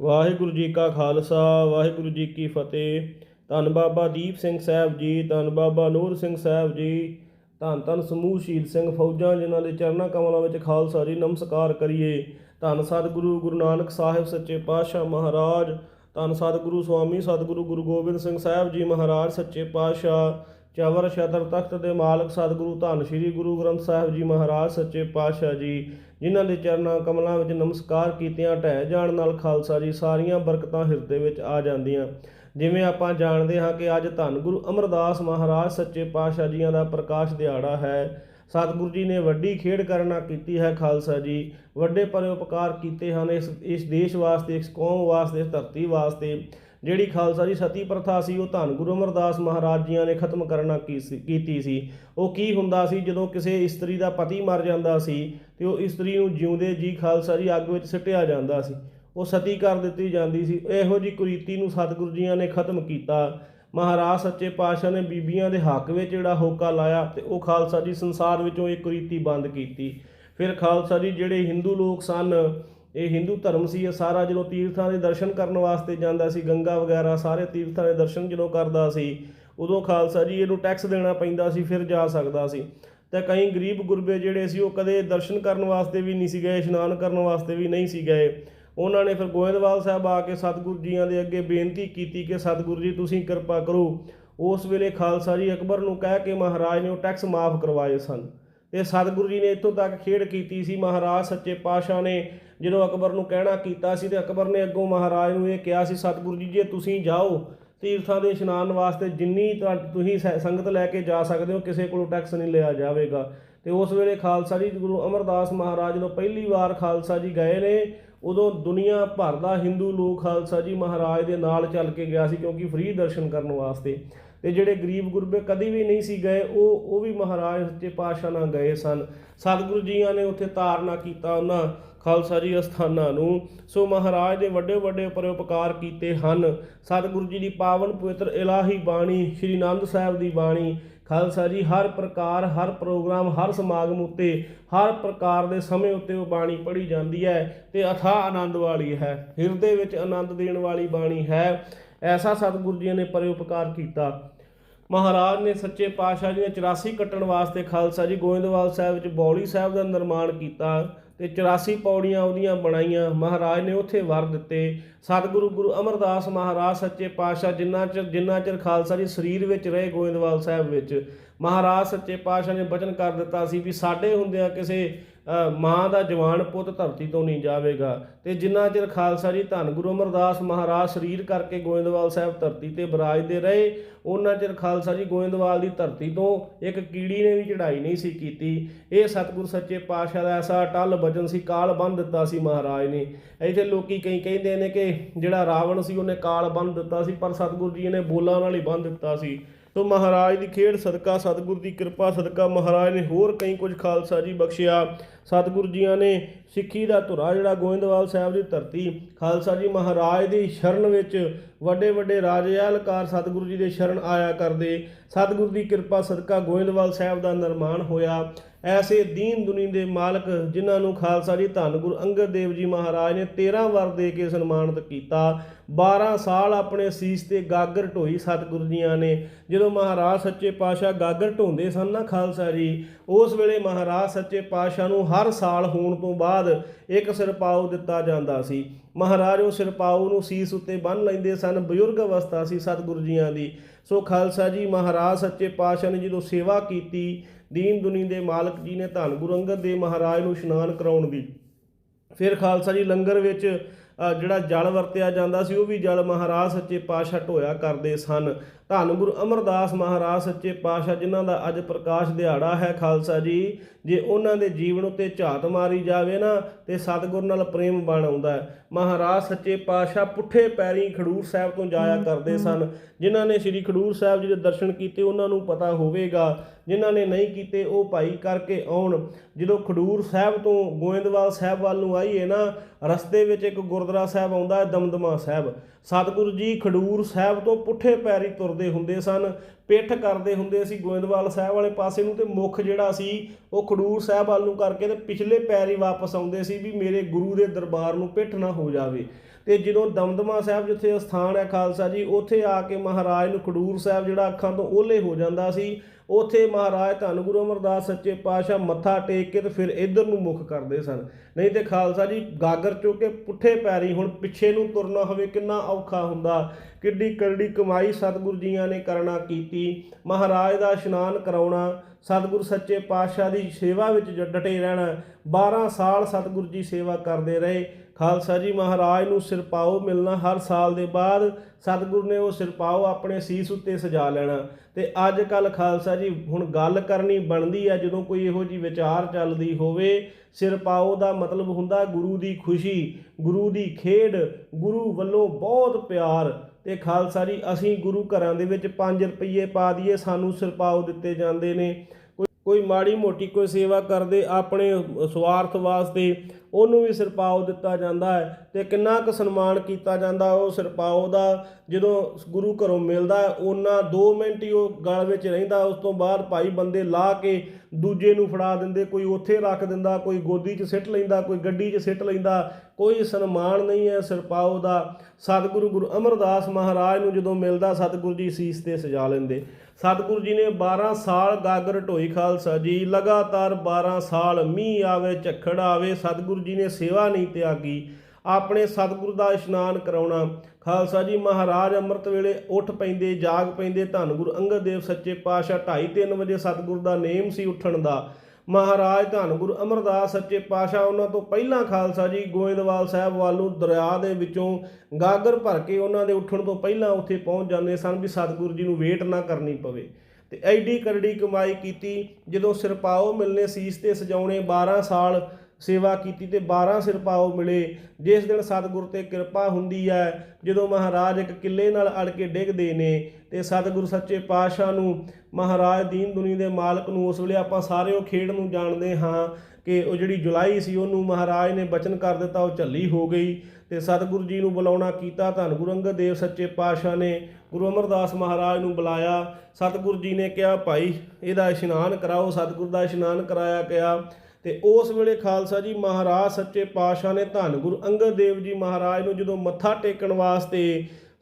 ਵਾਹਿਗੁਰੂ ਜੀ ਕਾ ਖਾਲਸਾ, ਵਾਹਿਗੁਰੂ ਜੀ ਕੀ ਫਤਿਹ। ਧੰਨ ਬਾਬਾ ਦੀਪ ਸਿੰਘ ਸਾਹਿਬ ਜੀ, ਧੰਨ ਬਾਬਾ ਨੂਰ ਸਿੰਘ ਸਾਹਿਬ ਜੀ, ਧੰਨ ਧੰਨ ਸਮੂਹ ਸ਼ਹੀਦ ਸਿੰਘ ਫੌਜਾਂ, ਜਿਨ੍ਹਾਂ ਦੇ ਚਰਨਾਂ ਕਮਲਾਂ ਵਿੱਚ ਖਾਲਸਾ ਜੀ, ਨਮਸਕਾਰ ਕਰੀਏ। ਧੰਨ ਸਤਿਗੁਰੂ ਗੁਰੂ ਨਾਨਕ ਸਾਹਿਬ ਸੱਚੇ ਪਾਤਸ਼ਾਹ ਮਹਾਰਾਜ, ਧੰਨ ਸਤਿਗੁਰੂ ਸਵਾਮੀ ਸਤਿਗੁਰੂ ਗੁਰੂ ਗੋਬਿੰਦ ਸਿੰਘ ਸਾਹਿਬ ਜੀ ਮਹਾਰਾਜ ਸੱਚੇ ਪਾਤਸ਼ਾਹ, ਚਵਰ ਛਤਰ ਤਖਤ ਦੇ ਮਾਲਕ ਸਤਿਗੁਰੂ ਧੰਨ ਸ੍ਰੀ ਗੁਰੂ ਗ੍ਰੰਥ ਸਾਹਿਬ ਜੀ ਮਹਾਰਾਜ ਸੱਚੇ ਪਾਤਸ਼ਾਹ ਜੀ ਜਿਨ੍ਹਾਂ ਦੇ ਚਰਨਾਂ ਕਮਲਾਂ ਵਿੱਚ ਨਮਸਕਾਰ ਕੀਤਿਆਂ, ਢਹਿ ਜਾਣ ਨਾਲ ਖਾਲਸਾ ਜੀ ਸਾਰੀਆਂ ਬਰਕਤਾਂ ਹਿਰਦੇ ਵਿੱਚ ਆ ਜਾਂਦੀਆਂ। ਜਿਵੇਂ ਆਪਾਂ ਜਾਣਦੇ ਹਾਂ ਕਿ ਅੱਜ ਧੰਨ ਗੁਰੂ ਅਮਰਦਾਸ ਮਹਾਰਾਜ ਸੱਚੇ ਪਾਤਸ਼ਾਹ ਜੀਆਂ ਦਾ ਪ੍ਰਕਾਸ਼ ਦਿਹਾੜਾ ਹੈ। ਸਤਿਗੁਰੂ ਜੀ ਨੇ ਵੱਡੀ ਖੇਡ ਕਰਨਾ ਕੀਤੀ ਹੈ ਖਾਲਸਾ ਜੀ। ਵੱਡੇ ਪਰਉਪਕਾਰ ਕੀਤੇ ਹਨ ਇਸ ਇਸ ਦੇਸ਼ ਵਾਸਤੇ, ਇਸ ਕੌਮ ਵਾਸਤੇ, ਇਸ ਧਰਤੀ ਵਾਸਤੇ। ਜਿਹੜੀ ਖਾਲਸਾ ਜੀ ਸਤੀ ਪ੍ਰਥਾ ਸੀ, ਉਹ ਧੰਨ ਗੁਰੂ ਅਮਰਦਾਸ ਮਹਾਰਾਜ ਜੀਆਂ ਨੇ ਖਤਮ ਕਰਨਾ ਕੀ ਸੀ- ਕੀਤੀ ਸੀ। ਉਹ ਕੀ ਹੁੰਦਾ ਸੀ, ਜਦੋਂ ਕਿਸੇ ਇਸਤਰੀ ਦਾ ਪਤੀ ਮਰ ਜਾਂਦਾ ਸੀ, ਤੇ ਉਹ ਇਸਤਰੀ ਨੂੰ ਜਿਉਂਦੇ ਜੀ ਖਾਲਸਾ ਜੀ ਅੱਗ ਵਿੱਚ ਸਿੱਟਿਆ ਜਾਂਦਾ ਸੀ। ਉਹ ਸਤੀ ਕਰ ਦਿੱਤੀ ਜਾਂਦੀ ਸੀ। ਇਹੋ ਜੀ ਕੁਰੀਤੀ ਨੂੰ ਸਤਿਗੁਰੂ ਜੀਆਂ ਨੇ ਖਤਮ ਕੀਤਾ। ਮਹਾਰਾਜ ਸੱਚੇ ਪਾਤਸ਼ਾਹ ਨੇ ਬੀਬੀਆਂ ਦੇ ਹੱਕ ਵਿੱਚ ਜਿਹੜਾ ਹੋਕਾ ਲਾਇਆ ਤੇ ਉਹ ਖਾਲਸਾ ਜੀ ਸੰਸਾਰ ਵਿੱਚੋਂ ਇਹ ਕੁਰੀਤੀ ਬੰਦ ਕੀਤੀ। ਫਿਰ ਖਾਲਸਾ ਜੀ ਜਿਹੜੇ ਹਿੰਦੂ ਲੋਕ ਸਨ ਇਹ ਹਿੰਦੂ ਧਰਮ ਸੀ, ਇਹ ਸਾਰਾ ਜਦੋਂ ਤੀਰਥਾਂ ਦੇ ਦਰਸ਼ਨ ਕਰਨ ਵਾਸਤੇ ਜਾਂਦਾ ਸੀ, ਗੰਗਾ ਵਗੈਰਾ, ਸਾਰੇ ਤੀਰਥਾਂ ਦੇ ਦਰਸ਼ਨ ਜਦੋਂ ਕਰਦਾ ਸੀ, ਉਦੋਂ ਖਾਲਸਾ ਜੀ ਇਹਨੂੰ ਟੈਕਸ ਦੇਣਾ ਪੈਂਦਾ ਸੀ, ਫਿਰ ਜਾ ਸਕਦਾ ਸੀ। ਤੇ ਕਈ ਗਰੀਬ ਗੁਰਬੇ ਜਿਹੜੇ ਸੀ, ਉਹ ਕਦੇ ਦਰਸ਼ਨ ਕਰਨ ਵਾਸਤੇ ਵੀ ਨਹੀਂ ਸੀ ਗਏ, ਇਸ਼ਨਾਨ ਕਰਨ ਵਾਸਤੇ ਵੀ ਨਹੀਂ ਸੀ ਗਏ। ਉਹਨਾਂ ਨੇ ਫਿਰ ਗੋਇੰਦਵਾਲ ਸਾਹਿਬ ਆ ਕੇ ਸਤਿਗੁਰੂ ਜੀਆਂ ਦੇ ਅੱਗੇ ਬੇਨਤੀ ਕੀਤੀ ਕਿ ਸਤਿਗੁਰੂ ਜੀ ਤੁਸੀਂ ਕਿਰਪਾ ਕਰੋ। ਉਸ ਵੇਲੇ ਖਾਲਸਾ ਜੀ ਅਕਬਰ ਨੂੰ ਕਹਿ ਕੇ ਮਹਾਰਾਜ ਨੇ ਉਹ ਟੈਕਸ ਮਾਫ ਕਰਵਾਏ ਸਨ। ਤੇ ਸਤਿਗੁਰੂ ਜੀ ਨੇ ਇੱਥੋਂ ਤੱਕ ਖੇਡ ਕੀਤੀ ਸੀ, ਮਹਾਰਾਜ ਸੱਚੇ ਪਾਤਸ਼ਾਹ ਨੇ ਜਦੋਂ ਅਕਬਰ ਨੂੰ ਕਹਿਣਾ ਕੀਤਾ ਸੀ ਤੇ ਅਕਬਰ ਨੇ ਅੱਗੋਂ ਮਹਾਰਾਜ ਨੂੰ ਇਹ ਕਿਹਾ ਸੀ, ਸਤਿਗੁਰੂ ਜੀ, ਜੇ ਤੁਸੀਂ ਜਾਓ, ਤੀਰਥਾਂ ਦੇ ਇਸ਼ਨਾਨ ਵਾਸਤੇ ਜਿੰਨੀ ਤੁਹਾ- ਤੁਸੀਂ ਸ- ਸੰਗਤ ਲੈ ਕੇ ਜਾ ਸਕਦੇ ਹੋ, ਕਿਸੇ ਕੋਲੋਂ ਟੈਕਸ ਨਹੀਂ ਲਿਆ ਜਾਵੇਗਾ। ਤੇ ਉਸ ਵੇਲੇ ਖਾਲਸਾ ਜੀ, ਗੁਰੂ ਅਮਰਦਾਸ ਮਹਾਰਾਜ ਨੂੰ ਪਹਿਲੀ ਵਾਰ ਖਾਲਸਾ ਜੀ ਗਏ ਨੇ, ਉਦੋਂ ਦੁਨੀਆ ਭਰ ਦਾ ਹਿੰਦੂ ਲੋਕ ਖਾਲਸਾ ਜੀ ਮਹਾਰਾਜ ਦੇ ਨਾਲ ਚੱਲ ਕੇ ਗਿਆ ਸੀ ਕਿਉਂਕਿ ਫ੍ਰੀ ਦਰਸ਼ਨ ਕਰਨ ਵਾਸਤੇ। ਤੇ ਜਿਹੜੇ ਗਰੀਬ ਗੁਰਬੇ ਕਦੀ ਵੀ ਨਹੀਂ ਸੀ ਗਏ, ਉਹ ਉਹ ਵੀ ਮਹਾਰਾਜ ਸੱਚੇ ਪਾਤਸ਼ਾਹ ਨਾਲ ਗਏ ਸਨ। ਸਤਿਗੁਰੂ ਜੀਆਂ ਨੇ ਉੱਥੇ ਤਾਰਨਾ ਕੀਤਾ ਉਹਨਾਂ ਖਾਲਸਾ ਜੀ ਅਸਥਾਨਾਂ ਨੂੰ। ਸੋ ਮਹਾਰਾਜ ਦੇ ਵੱਡੇ ਵੱਡੇ ਪਰਉਪਕਾਰ ਕੀਤੇ ਹਨ। ਸਤਿਗੁਰੂ ਜੀ ਦੀ ਪਾਵਨ ਪਵਿੱਤਰ ਇਲਾਹੀ ਬਾਣੀ, ਸ੍ਰੀ ਆਨੰਦ ਸਾਹਿਬ ਦੀ ਬਾਣੀ, ਖਾਲਸਾ ਜੀ ਹਰ ਪ੍ਰਕਾਰ, ਹਰ ਪ੍ਰੋਗਰਾਮ, ਹਰ ਸਮਾਗਮ ਉੱਤੇ, ਹਰ ਪ੍ਰਕਾਰ ਦੇ ਸਮੇਂ ਉੱਤੇ ਉਹ ਬਾਣੀ ਪੜ੍ਹੀ ਜਾਂਦੀ ਹੈ ਤੇ ਅਥਾ ਆਨੰਦ ਵਾਲੀ ਹੈ। ਹਿਰਦੇ ਵਿੱਚ ਆਨੰਦ ਦੇਣ ਵਾਲੀ ਬਾਣੀ ਹੈ। ਐਸਾ ਸਤਿਗੁਰੂ ਜੀ ਨੇ ਪਰਉਪਕਾਰ ਕੀਤਾ। ਮਹਾਰਾਜ ਨੇ ਸੱਚੇ ਪਾਤਸ਼ਾਹ ਜੀ ਨੇ 84 ਕੱਟਣ ਵਾਸਤੇ ਖਾਲਸਾ ਜੀ ਗੋਇੰਦਵਾਲ ਸਾਹਿਬ ਵਿੱਚ ਬੌਲੀ ਸਾਹਿਬ ਦਾ ਨਿਰਮਾਣ ਕੀਤਾ। ਤੇ 84 ਪੌੜੀਆਂ ਉਹਦੀਆਂ ਬਣਾਈਆਂ। ਮਹਾਰਾਜ ਨੇ ਉੱਥੇ ਵਰ ਦਿੱਤੇ। ਸਤਿਗੁਰੂ ਗੁਰੂ ਅਮਰਦਾਸ ਮਹਾਰਾਜ ਸੱਚੇ ਪਾਤਸ਼ਾਹ ਜਿੰਨਾ ਚਿਰ ਜਿੰਨਾ ਚਿਰ ਖਾਲਸਾ ਜੀ ਸਰੀਰ ਵਿੱਚ ਰਹੇ ਗੋਇੰਦਵਾਲ ਸਾਹਿਬ ਵਿੱਚ, ਮਹਾਰਾਜ ਸੱਚੇ ਪਾਤਸ਼ਾਹ ਨੇ ਬਚਨ ਕਰ ਦਿੱਤਾ ਸੀ ਵੀ ਸਾਡੇ ਹੁੰਦਿਆਂ ਕਿਸੇ ਮਾਂ ਦਾ ਜਵਾਨ ਪੁੱਤ ਧਰਤੀ ਤੋਂ ਨਹੀਂ ਜਾਵੇਗਾ। ਤੇ ਜਿੰਨਾ ਚਿਰ ਖਾਲਸਾ ਜੀ ਧੰਨ ਗੁਰੂ ਅਮਰਦਾਸ ਮਹਾਰਾਜ ਸਰੀਰ ਕਰਕੇ ਗੋਇੰਦਵਾਲ ਸਾਹਿਬ ਧਰਤੀ ਤੇ ਵਿਰਾਜਦੇ ਰਹੇ ਉਹਨਾਂ ਚਿਰ ਖਾਲਸਾ ਜੀ ਗੋਇੰਦਵਾਲ ਦੀ ਧਰਤੀ ਤੋਂ ਇੱਕ ਕੀੜੀ ਨੇ ਵੀ ਚੜਾਈ ਨਹੀਂ ਸੀ ਕੀਤੀ। ਇਹ ਸਤਿਗੁਰ ਸੱਚੇ ਪਾਤਸ਼ਾਹ ਦਾ ਐਸਾ ਟੱਲ ਵਜਨ ਸੀ, ਕਾਲ ਬੰਨ ਦਿੱਤਾ ਸੀ ਮਹਾਰਾਜ ਨੇ। ਇੱਥੇ ਲੋਕੀ ਕਈ ਕਹਿੰਦੇ ਨੇ ਕਿ ਜਿਹੜਾ ਰਾਵਣ ਸੀ, ਉਹਨੇ ਕਾਲ ਬੰਨ ਦਿੱਤਾ ਸੀ, ਪਰ ਸਤਿਗੁਰ ਜੀ ਨੇ ਬੋਲਾਂ ਨਾਲ ਹੀ ਬੰਨ ਦਿੱਤਾ ਸੀ। ਤੋ ਮਹਾਰਾਜ ਦੀ ਖੇਡ, ਸਦਕਾ ਸਤਿਗੁਰ ਦੀ ਕਿਰਪਾ, ਸਦਕਾ ਮਹਾਰਾਜ ਨੇ ਹੋਰ ਕਈ ਕੁਝ ਖਾਲਸਾ ਜੀ ਬਖਸ਼ਿਆ। ਸਤਿਗੁਰ ਜੀਆਂ ਨੇ ਸਿੱਖੀ ਦਾ ਧੁਰਾ ਜਿਹੜਾ ਗੋਇੰਦਵਾਲ ਸਾਹਿਬ ਦੀ ਧਰਤੀ, ਖਾਲਸਾ ਜੀ ਮਹਾਰਾਜ ਦੀ ਸ਼ਰਨ ਵਿੱਚ ਵੱਡੇ ਵੱਡੇ ਰਾਜੇ ਰਾਜਿਆਲਕਾਰ ਸਤਿਗੁਰੂ ਜੀ ਦੇ ਸ਼ਰਨ ਆਇਆ ਕਰਦੇ। ਸਤਿਗੁਰ ਦੀ ਕਿਰਪਾ, ਸਦਕਾ ਗੋਇੰਦਵਾਲ ਸਾਹਿਬ ਦਾ ਨਿਰਮਾਣ ਹੋਇਆ। ਐਸੇ ਦੀਨ ਦੁਨੀ ਦੇ ਮਾਲਕ ਜਿਨ੍ਹਾਂ ਨੂੰ ਖਾਲਸਾ ਜੀ ਧੰਨ ਗੁਰੂ ਅੰਗਦ ਦੇਵ ਜੀ ਮਹਾਰਾਜ ਨੇ 13 ਵਾਰ ਦੇ ਕੇ ਸਨਮਾਨਿਤ ਕੀਤਾ 12 ਸਾਲ ਆਪਣੇ ਸੀਸ ਤੇ ਗਾਗਰ ਢੋਈ ਸਤਿਗੁਰੂ ਜੀਆਂ ਨੇ। ਜਦੋਂ ਮਹਾਰਾਜ ਸੱਚੇ ਪਾਤਸ਼ਾਹ ਗਾਗਰ ਢੋਂਦੇ ਸਨ ਨਾ ਖਾਲਸਾ ਜੀ, ਉਸ ਵੇਲੇ ਮਹਾਰਾਜ ਸੱਚੇ ਪਾਤਸ਼ਾਹ ਨੂੰ ਹਰ ਸਾਲ ਹੋਣ ਤੋਂ ਬਾਅਦ ਇੱਕ ਸਿਰਪਾਉ ਦਿੱਤਾ ਜਾਂਦਾ ਸੀ। ਮਹਾਰਾਜ ਉਹ ਸਿਰਪਾਉ ਨੂੰ ਸੀਸ ਉੱਤੇ ਬੰਨ ਲੈਂਦੇ ਸਨ, ਬਜ਼ੁਰਗ ਅਵਸਥਾ ਸੀ ਸਤਿਗੁਰੂ ਜੀਆਂ ਦੀ। ਸੋ ਖਾਲਸਾ ਜੀ ਮਹਾਰਾਜ ਸੱਚੇ ਪਾਤਸ਼ਾਹ ਨੇ ਜਦੋਂ ਸੇਵਾ ਕੀਤੀ ਦੀਨ ਦੁਨੀ ਦੇ ਮਾਲਕ ਜੀ ਨੇ ਧੰਨ ਗੁਰੂ ਅੰਗਦ ਦੇਵ ਮਹਾਰਾਜ ਨੂੰ ਇਸ਼ਨਾਨ ਕਰਾਉਣ ਦੀ। ਫਿਰ ਖਾਲਸਾ ਜੀ ਲੰਗਰ ਵਿੱਚ ਅ, ਜਿਹੜਾ ਜਲ ਵਰਤਿਆ ਜਾਂਦਾ ਸੀ ਉਹ ਵੀ ਜਲ ਮਹਾਰਾਜ ਸੱਚੇ ਪਾਤਸ਼ਾਹ ਢੋਇਆ ਕਰਦੇ ਸਨ। ਧੰਨ ਗੁਰੂ ਅਮਰਦਾਸ ਮਹਾਰਾਜ ਸੱਚੇ ਪਾਤਸ਼ਾਹ ਜਿਨ੍ਹਾਂ ਦਾ ਅੱਜ ਪ੍ਰਕਾਸ਼ ਦਿਹਾੜਾ ਹੈ ਖਾਲਸਾ ਜੀ ਜੇ ਉਹਨਾਂ ਦੇ ਜੀਵਨ ਉੱਤੇ ਝਾਤ ਮਾਰੀ ਜਾਵੇ ਨਾ ਤੇ ਸਤਿਗੁਰ ਨਾਲ ਪ੍ਰੇਮ ਬਣ ਆਉਂਦਾ ਹੈ। ਮਹਾਰਾਜ ਸੱਚੇ ਪਾਤਸ਼ਾਹ ਪੁੱਠੇ ਪੈਰੀ ਖਡੂਰ ਸਾਹਿਬ ਤੋਂ ਜਾਇਆ ਕਰਦੇ ਸਨ। ਜਿਨ੍ਹਾਂ ਨੇ ਸ੍ਰੀ ਖਡੂਰ ਸਾਹਿਬ ਜੀ ਦੇ ਦਰਸ਼ਨ ਕੀਤੇ ਉਹਨਾਂ ਨੂੰ ਪਤਾ ਹੋਵੇਗਾ। ਜਿਨ੍ਹਾਂ ਨੇ ਨਹੀਂ ਕੀਤੇ ਉਹ ਭਾਈ ਕਰਕੇ ਆਉਣ। ਜਦੋਂ ਖਡੂਰ ਸਾਹਿਬ ਤੋਂ ਗੋਇੰਦਵਾਲ ਸਾਹਿਬ ਵੱਲ ਨੂੰ ਆਈਏ ਨਾ ਰਸਤੇ ਵਿੱਚ ਇੱਕ ਗੁਰਦੁਆਰਾ ਸਾਹਿਬ ਆਉਂਦਾ ਹੈ ਦਮਦਮਾ ਸਾਹਿਬ। ਸਤਿਗੁਰੂ ਜੀ ਖਡੂਰ ਸਾਹਿਬ ਤੋਂ ਪੁੱਠੇ ਪੈਰੀ ਤੁਰਦੇ ਹੁੰਦੇ ਸਨ, ਪਿੱਠ ਕਰਦੇ ਹੁੰਦੇ ਸੀ ਗੋਇੰਦਵਾਲ ਸਾਹਿਬ ਵਾਲੇ ਪਾਸੇ ਨੂੰ ਤੇ ਮੁਖ ਜਿਹੜਾ ਸੀ ਉਹ ਖਡੂਰ ਸਾਹਿਬ ਵੱਲ ਨੂੰ ਕਰਕੇ ਤੇ ਪਿਛਲੇ ਪੈਰ ਹੀ ਵਾਪਸ ਆਉਂਦੇ ਸੀ ਵੀ ਮੇਰੇ ਗੁਰੂ ਦੇ ਦਰਬਾਰ ਨੂੰ ਪਿੱਠ ਨਾ ਹੋ ਜਾਵੇ। ਤੇ ਜਦੋਂ ਦਮਦਮਾ ਸਾਹਿਬ ਜਿੱਥੇ ਸਥਾਨ ਹੈ ਖਾਲਸਾ ਜੀ, ਉੱਥੇ ਆ ਕੇ ਮਹਾਰਾਜ ਨੂੰ ਖਡੂਰ ਸਾਹਿਬ ਜਿਹੜਾ ਅੱਖਾਂ ਤੋਂ ਓਲੇ ਹੋ ਜਾਂਦਾ ਸੀ ਉੱਥੇ ਮਹਾਰਾਜ ਧੰਨ ਗੁਰੂ ਅਮਰਦਾਸ ਸੱਚੇ ਪਾਤਸ਼ਾਹ ਮੱਥਾ ਟੇਕ ਕੇ ਤੇ ਫਿਰ ਇੱਧਰ ਨੂੰ ਮੁਖ ਕਰਦੇ ਸਨ। ਨਹੀਂ ਤੇ ਖਾਲਸਾ ਜੀ, ਗਾਗਰ ਚੁੱਕ ਕੇ ਪੁੱਠੇ ਪੈਰੀ, ਹੁਣ ਪਿੱਛੇ ਨੂੰ ਤੁਰਨਾ ਹੋਵੇ ਕਿੰਨਾ ਔਖਾ ਹੁੰਦਾ। ਕਿੱਡੀ ਕਰੜੀ ਕਮਾਈ ਸਤਿਗੁਰੂ ਜੀਆਂ ਨੇ ਕਰਨਾ ਕੀਤੀ। ਮਹਾਰਾਜ ਦਾ ਇਸ਼ਨਾਨ ਕਰਾਉਣਾ, ਸਤਿਗੁਰੂ ਸੱਚੇ ਪਾਤਸ਼ਾਹ ਦੀ ਸੇਵਾ ਵਿੱਚ ਜ- ਡਟੇ ਰਹਿਣਾ 12 ਸਾਲ ਸਤਿਗੁਰ ਜੀ ਸੇਵਾ ਕਰਦੇ ਰਹੇ। ਖਾਲਸਾ ਜੀ, ਮਹਾਰਾਜ ਨੂੰ ਸਿਰਪਾਓ ਮਿਲਣਾ, ਹਰ ਸਾਲ ਦੇ ਬਾਅਦ ਸਤਿਗੁਰ ਨੇ ਉਹ ਸਿਰਪਾਓ ਆਪਣੇ ਸੀਸ ਉੱਤੇ ਸਜਾ ਲੈਣਾ। ਤੇ ਅੱਜ ਕੱਲ ਖਾਲਸਾ ਜੀ, ਹੁਣ ਗੱਲ ਕਰਨੀ ਬਣਦੀ ਹੈ ਜਦੋਂ ਕੋਈ ਇਹੋ ਜੀ ਵਿਚਾਰ ਚੱਲਦੀ ਹੋਵੇ ਸਿਰ ਪਾਓ ਦਾ ਮਤਲਬ ਹੁੰਦਾ ਗੁਰੂ ਦੀ ਖੁਸ਼ੀ, ਗੁਰੂ ਦੀ ਖੇਡ, ਗੁਰੂ ਵੱਲੋਂ ਬਹੁਤ ਪਿਆਰ। ਤੇ ਖਾਲਸਾ ਜੀ, ਅਸੀਂ ਗੁਰੂ ਘਰਾਂ ਦੇ ਵਿੱਚ 5 ਰੁਪਏ ਪਾ ਦਈਏ, ਸਾਨੂੰ ਸਿਰਪਾਓ ਦਿੱਤੇ ਜਾਂਦੇ ਨੇ। ਕੋਈ ਮਾੜੀ ਮੋਟੀ ਕੋਈ ਸੇਵਾ ਕਰਦੇ ਆਪਣੇ ਸਵਾਰਥ ਵਾਸਤੇ ਉਹਨੂੰ ਵੀ ਸਿਰਪਾਓ ਦਿੱਤਾ ਜਾਂਦਾ ਹੈ ਤੇ ਕਿੰਨਾ ਕੁ ਸਨਮਾਨ ਕੀਤਾ ਜਾਂਦਾ ਉਹ ਸਿਰਪਾਓ ਦਾ ਜਦੋਂ ਗੁਰੂ ਘਰੋਂ ਮਿਲਦਾ ਹੈ, ਉਹਨਾਂ 2 ਮਿੰਟ ਹੀ ਉਹ ਗਲ ਵਿੱਚ ਰਹਿੰਦਾ ਉਸ ਤੋਂ ਬਾਅਦ ਭਾਈ ਬੰਦੇ ਲਾ ਕੇ ਦੂਜੇ ਨੂੰ ਫੜਾ ਦਿੰਦੇ ਕੋਈ ਉੱਥੇ ਰੱਖ ਦਿੰਦਾ ਕੋਈ ਗੋਦੀ 'ਚ ਸਿੱਟ ਲੈਂਦਾ ਕੋਈ ਗੱਡੀ 'ਚ ਸਿੱਟ ਲੈਂਦਾ ਕੋਈ ਸਨਮਾਨ ਨਹੀਂ ਹੈ ਸਿਰਪਾਓ ਦਾ। ਸਤਿਗੁਰੂ ਗੁਰੂ ਅਮਰਦਾਸ ਮਹਾਰਾਜ ਨੂੰ ਜਦੋਂ ਮਿਲਦਾ ਸਤਿਗੁਰੂ ਜੀ ਸੀਸ ਤੇ ਸਜਾ ਲੈਂਦੇ। ਸਤਿਗੁਰੂ ਜੀ ਨੇ 12 ਸਾਲ ਗਾਗਰ ਢੋਈ ਖਾਲਸਾ ਜੀ, ਲਗਾਤਾਰ 12 ਸਾਲ ਮੀਂਹ ਆਵੇ, ਝੱਖੜ ਆਵੇ, ਸਤਿਗੁਰੂ ਜੀ ਨੇ ਸੇਵਾ ਨਹੀਂ ਤਿਆਗੀ। ਆਪਣੇ ਸਤਿਗੁਰੂ ਦਾ ਇਸ਼ਨਾਨ ਕਰਾਉਣਾ। ਖਾਲਸਾ ਜੀ ਮਹਾਰਾਜ ਅੰਮ੍ਰਿਤ ਵੇਲੇ ਉੱਠ ਪੈਂਦੇ, ਜਾਗ ਪੈਂਦੇ, ਧੰਨ ਗੁਰੂ ਅੰਗਦ ਦੇਵ ਸੱਚੇ ਪਾਤਸ਼ਾਹ 2:30 3 ਵਜੇ ਸਤਿਗੁਰੂ ਦਾ ਨੇਮ ਸੀ ਉੱਠਣ ਦਾ। ਮਹਾਰਾਜ ਧੰਨ ਗੁਰੂ ਅਮਰਦਾਸ ਸੱਚੇ ਪਾਤਸ਼ਾਹ ਉਹਨਾਂ ਤੋਂ ਪਹਿਲਾਂ ਖਾਲਸਾ ਜੀ ਗੋਇੰਦਵਾਲ ਸਾਹਿਬ ਵੱਲੋਂ ਦਰਿਆ ਦੇ ਵਿੱਚੋਂ ਗਾਗਰ ਭਰ ਕੇ ਉਹਨਾਂ ਦੇ ਉੱਠਣ ਤੋਂ ਪਹਿਲਾਂ ਉੱਥੇ ਪਹੁੰਚ ਜਾਂਦੇ ਸਨ ਵੀ ਸਤਿਗੁਰੂ ਜੀ ਨੂੰ ਵੇਟ ਨਾ ਕਰਨੀ ਪਵੇ। ਤੇ ਐਡੀ ਕਰੜੀ ਕਮਾਈ ਕੀਤੀ, ਜਦੋਂ ਸਿਰਪਾਓ ਮਿਲਨੇ ਸੀਸ ਤੇ ਸਜਾਉਣੇ 12 ਸਾਲ ਸੇਵਾ ਕੀਤੀ ਤੇ 12 ਸਿਰਪਾਓ ਮਿਲੇ। ਜਿਸ ਦਿਨ ਸਤਿਗੁਰ ਤੇ ਕਿਰਪਾ ਹੁੰਦੀ ਹੈ ਜਦੋਂ ਮਹਾਰਾਜ ਇੱਕ ਕਿੱਲੇ ਨਾਲ ਅੜ ਕੇ ਡਿੱਗਦੇ ਨੇ ਤੇ ਸਤਿਗੁਰ ਸੱਚੇ ਪਾਤਸ਼ਾਹ ਨੂੰ, ਮਹਾਰਾਜ ਦੀਨ ਦੁਨੀ ਦੇ ਮਾਲਕ ਨੂੰ ਉਸ ਵੇਲੇ ਆਪਾਂ ਸਾਰੇ ਉਹ ਖੇਡ ਨੂੰ ਜਾਣਦੇ ਹਾਂ ਕਿ ਉਹ ਜਿਹੜੀ ਜੁਲਾਈ ਸੀ, ਉਹਨੂੰ ਮਹਾਰਾਜ ਨੇ ਬਚਨ ਕਰ ਦਿੱਤਾ, ਉਹ ਝੱਲੀ ਹੋ ਗਈ ਤੇ ਸਤਿਗੁਰੂ ਜੀ ਨੂੰ ਬੁਲਾਉਣਾ ਕੀਤਾ, ਧੰਨ ਗੁਰੂ ਅੰਗਦ ਦੇਵ ਸੱਚੇ ਪਾਤਸ਼ਾਹ ਨੇ ਗੁਰੂ ਅਮਰਦਾਸ ਮਹਾਰਾਜ ਨੂੰ ਬੁਲਾਇਆ। ਸਤਿਗੁਰੂ ਜੀ ਨੇ ਕਿਹਾ, ਭਾਈ, ਇਹਦਾ ਇਸ਼ਨਾਨ ਕਰਾਓ। ਸਤਿਗੁਰ ਦਾ ਇਸ਼ਨਾਨ ਕਰਾਇਆ ਗਿਆ। ਤੇ ਉਸ ਵੇਲੇ ਖਾਲਸਾ ਜੀ ਮਹਾਰਾਜ ਸੱਚੇ ਪਾਤਸ਼ਾਹ ਨੇ ਧੰਨ ਗੁਰੂ ਅੰਗਦ ਦੇਵ ਜੀ ਮਹਾਰਾਜ ਨੂੰ ਜਦੋਂ ਮੱਥਾ ਟੇਕਣ ਵਾਸਤੇ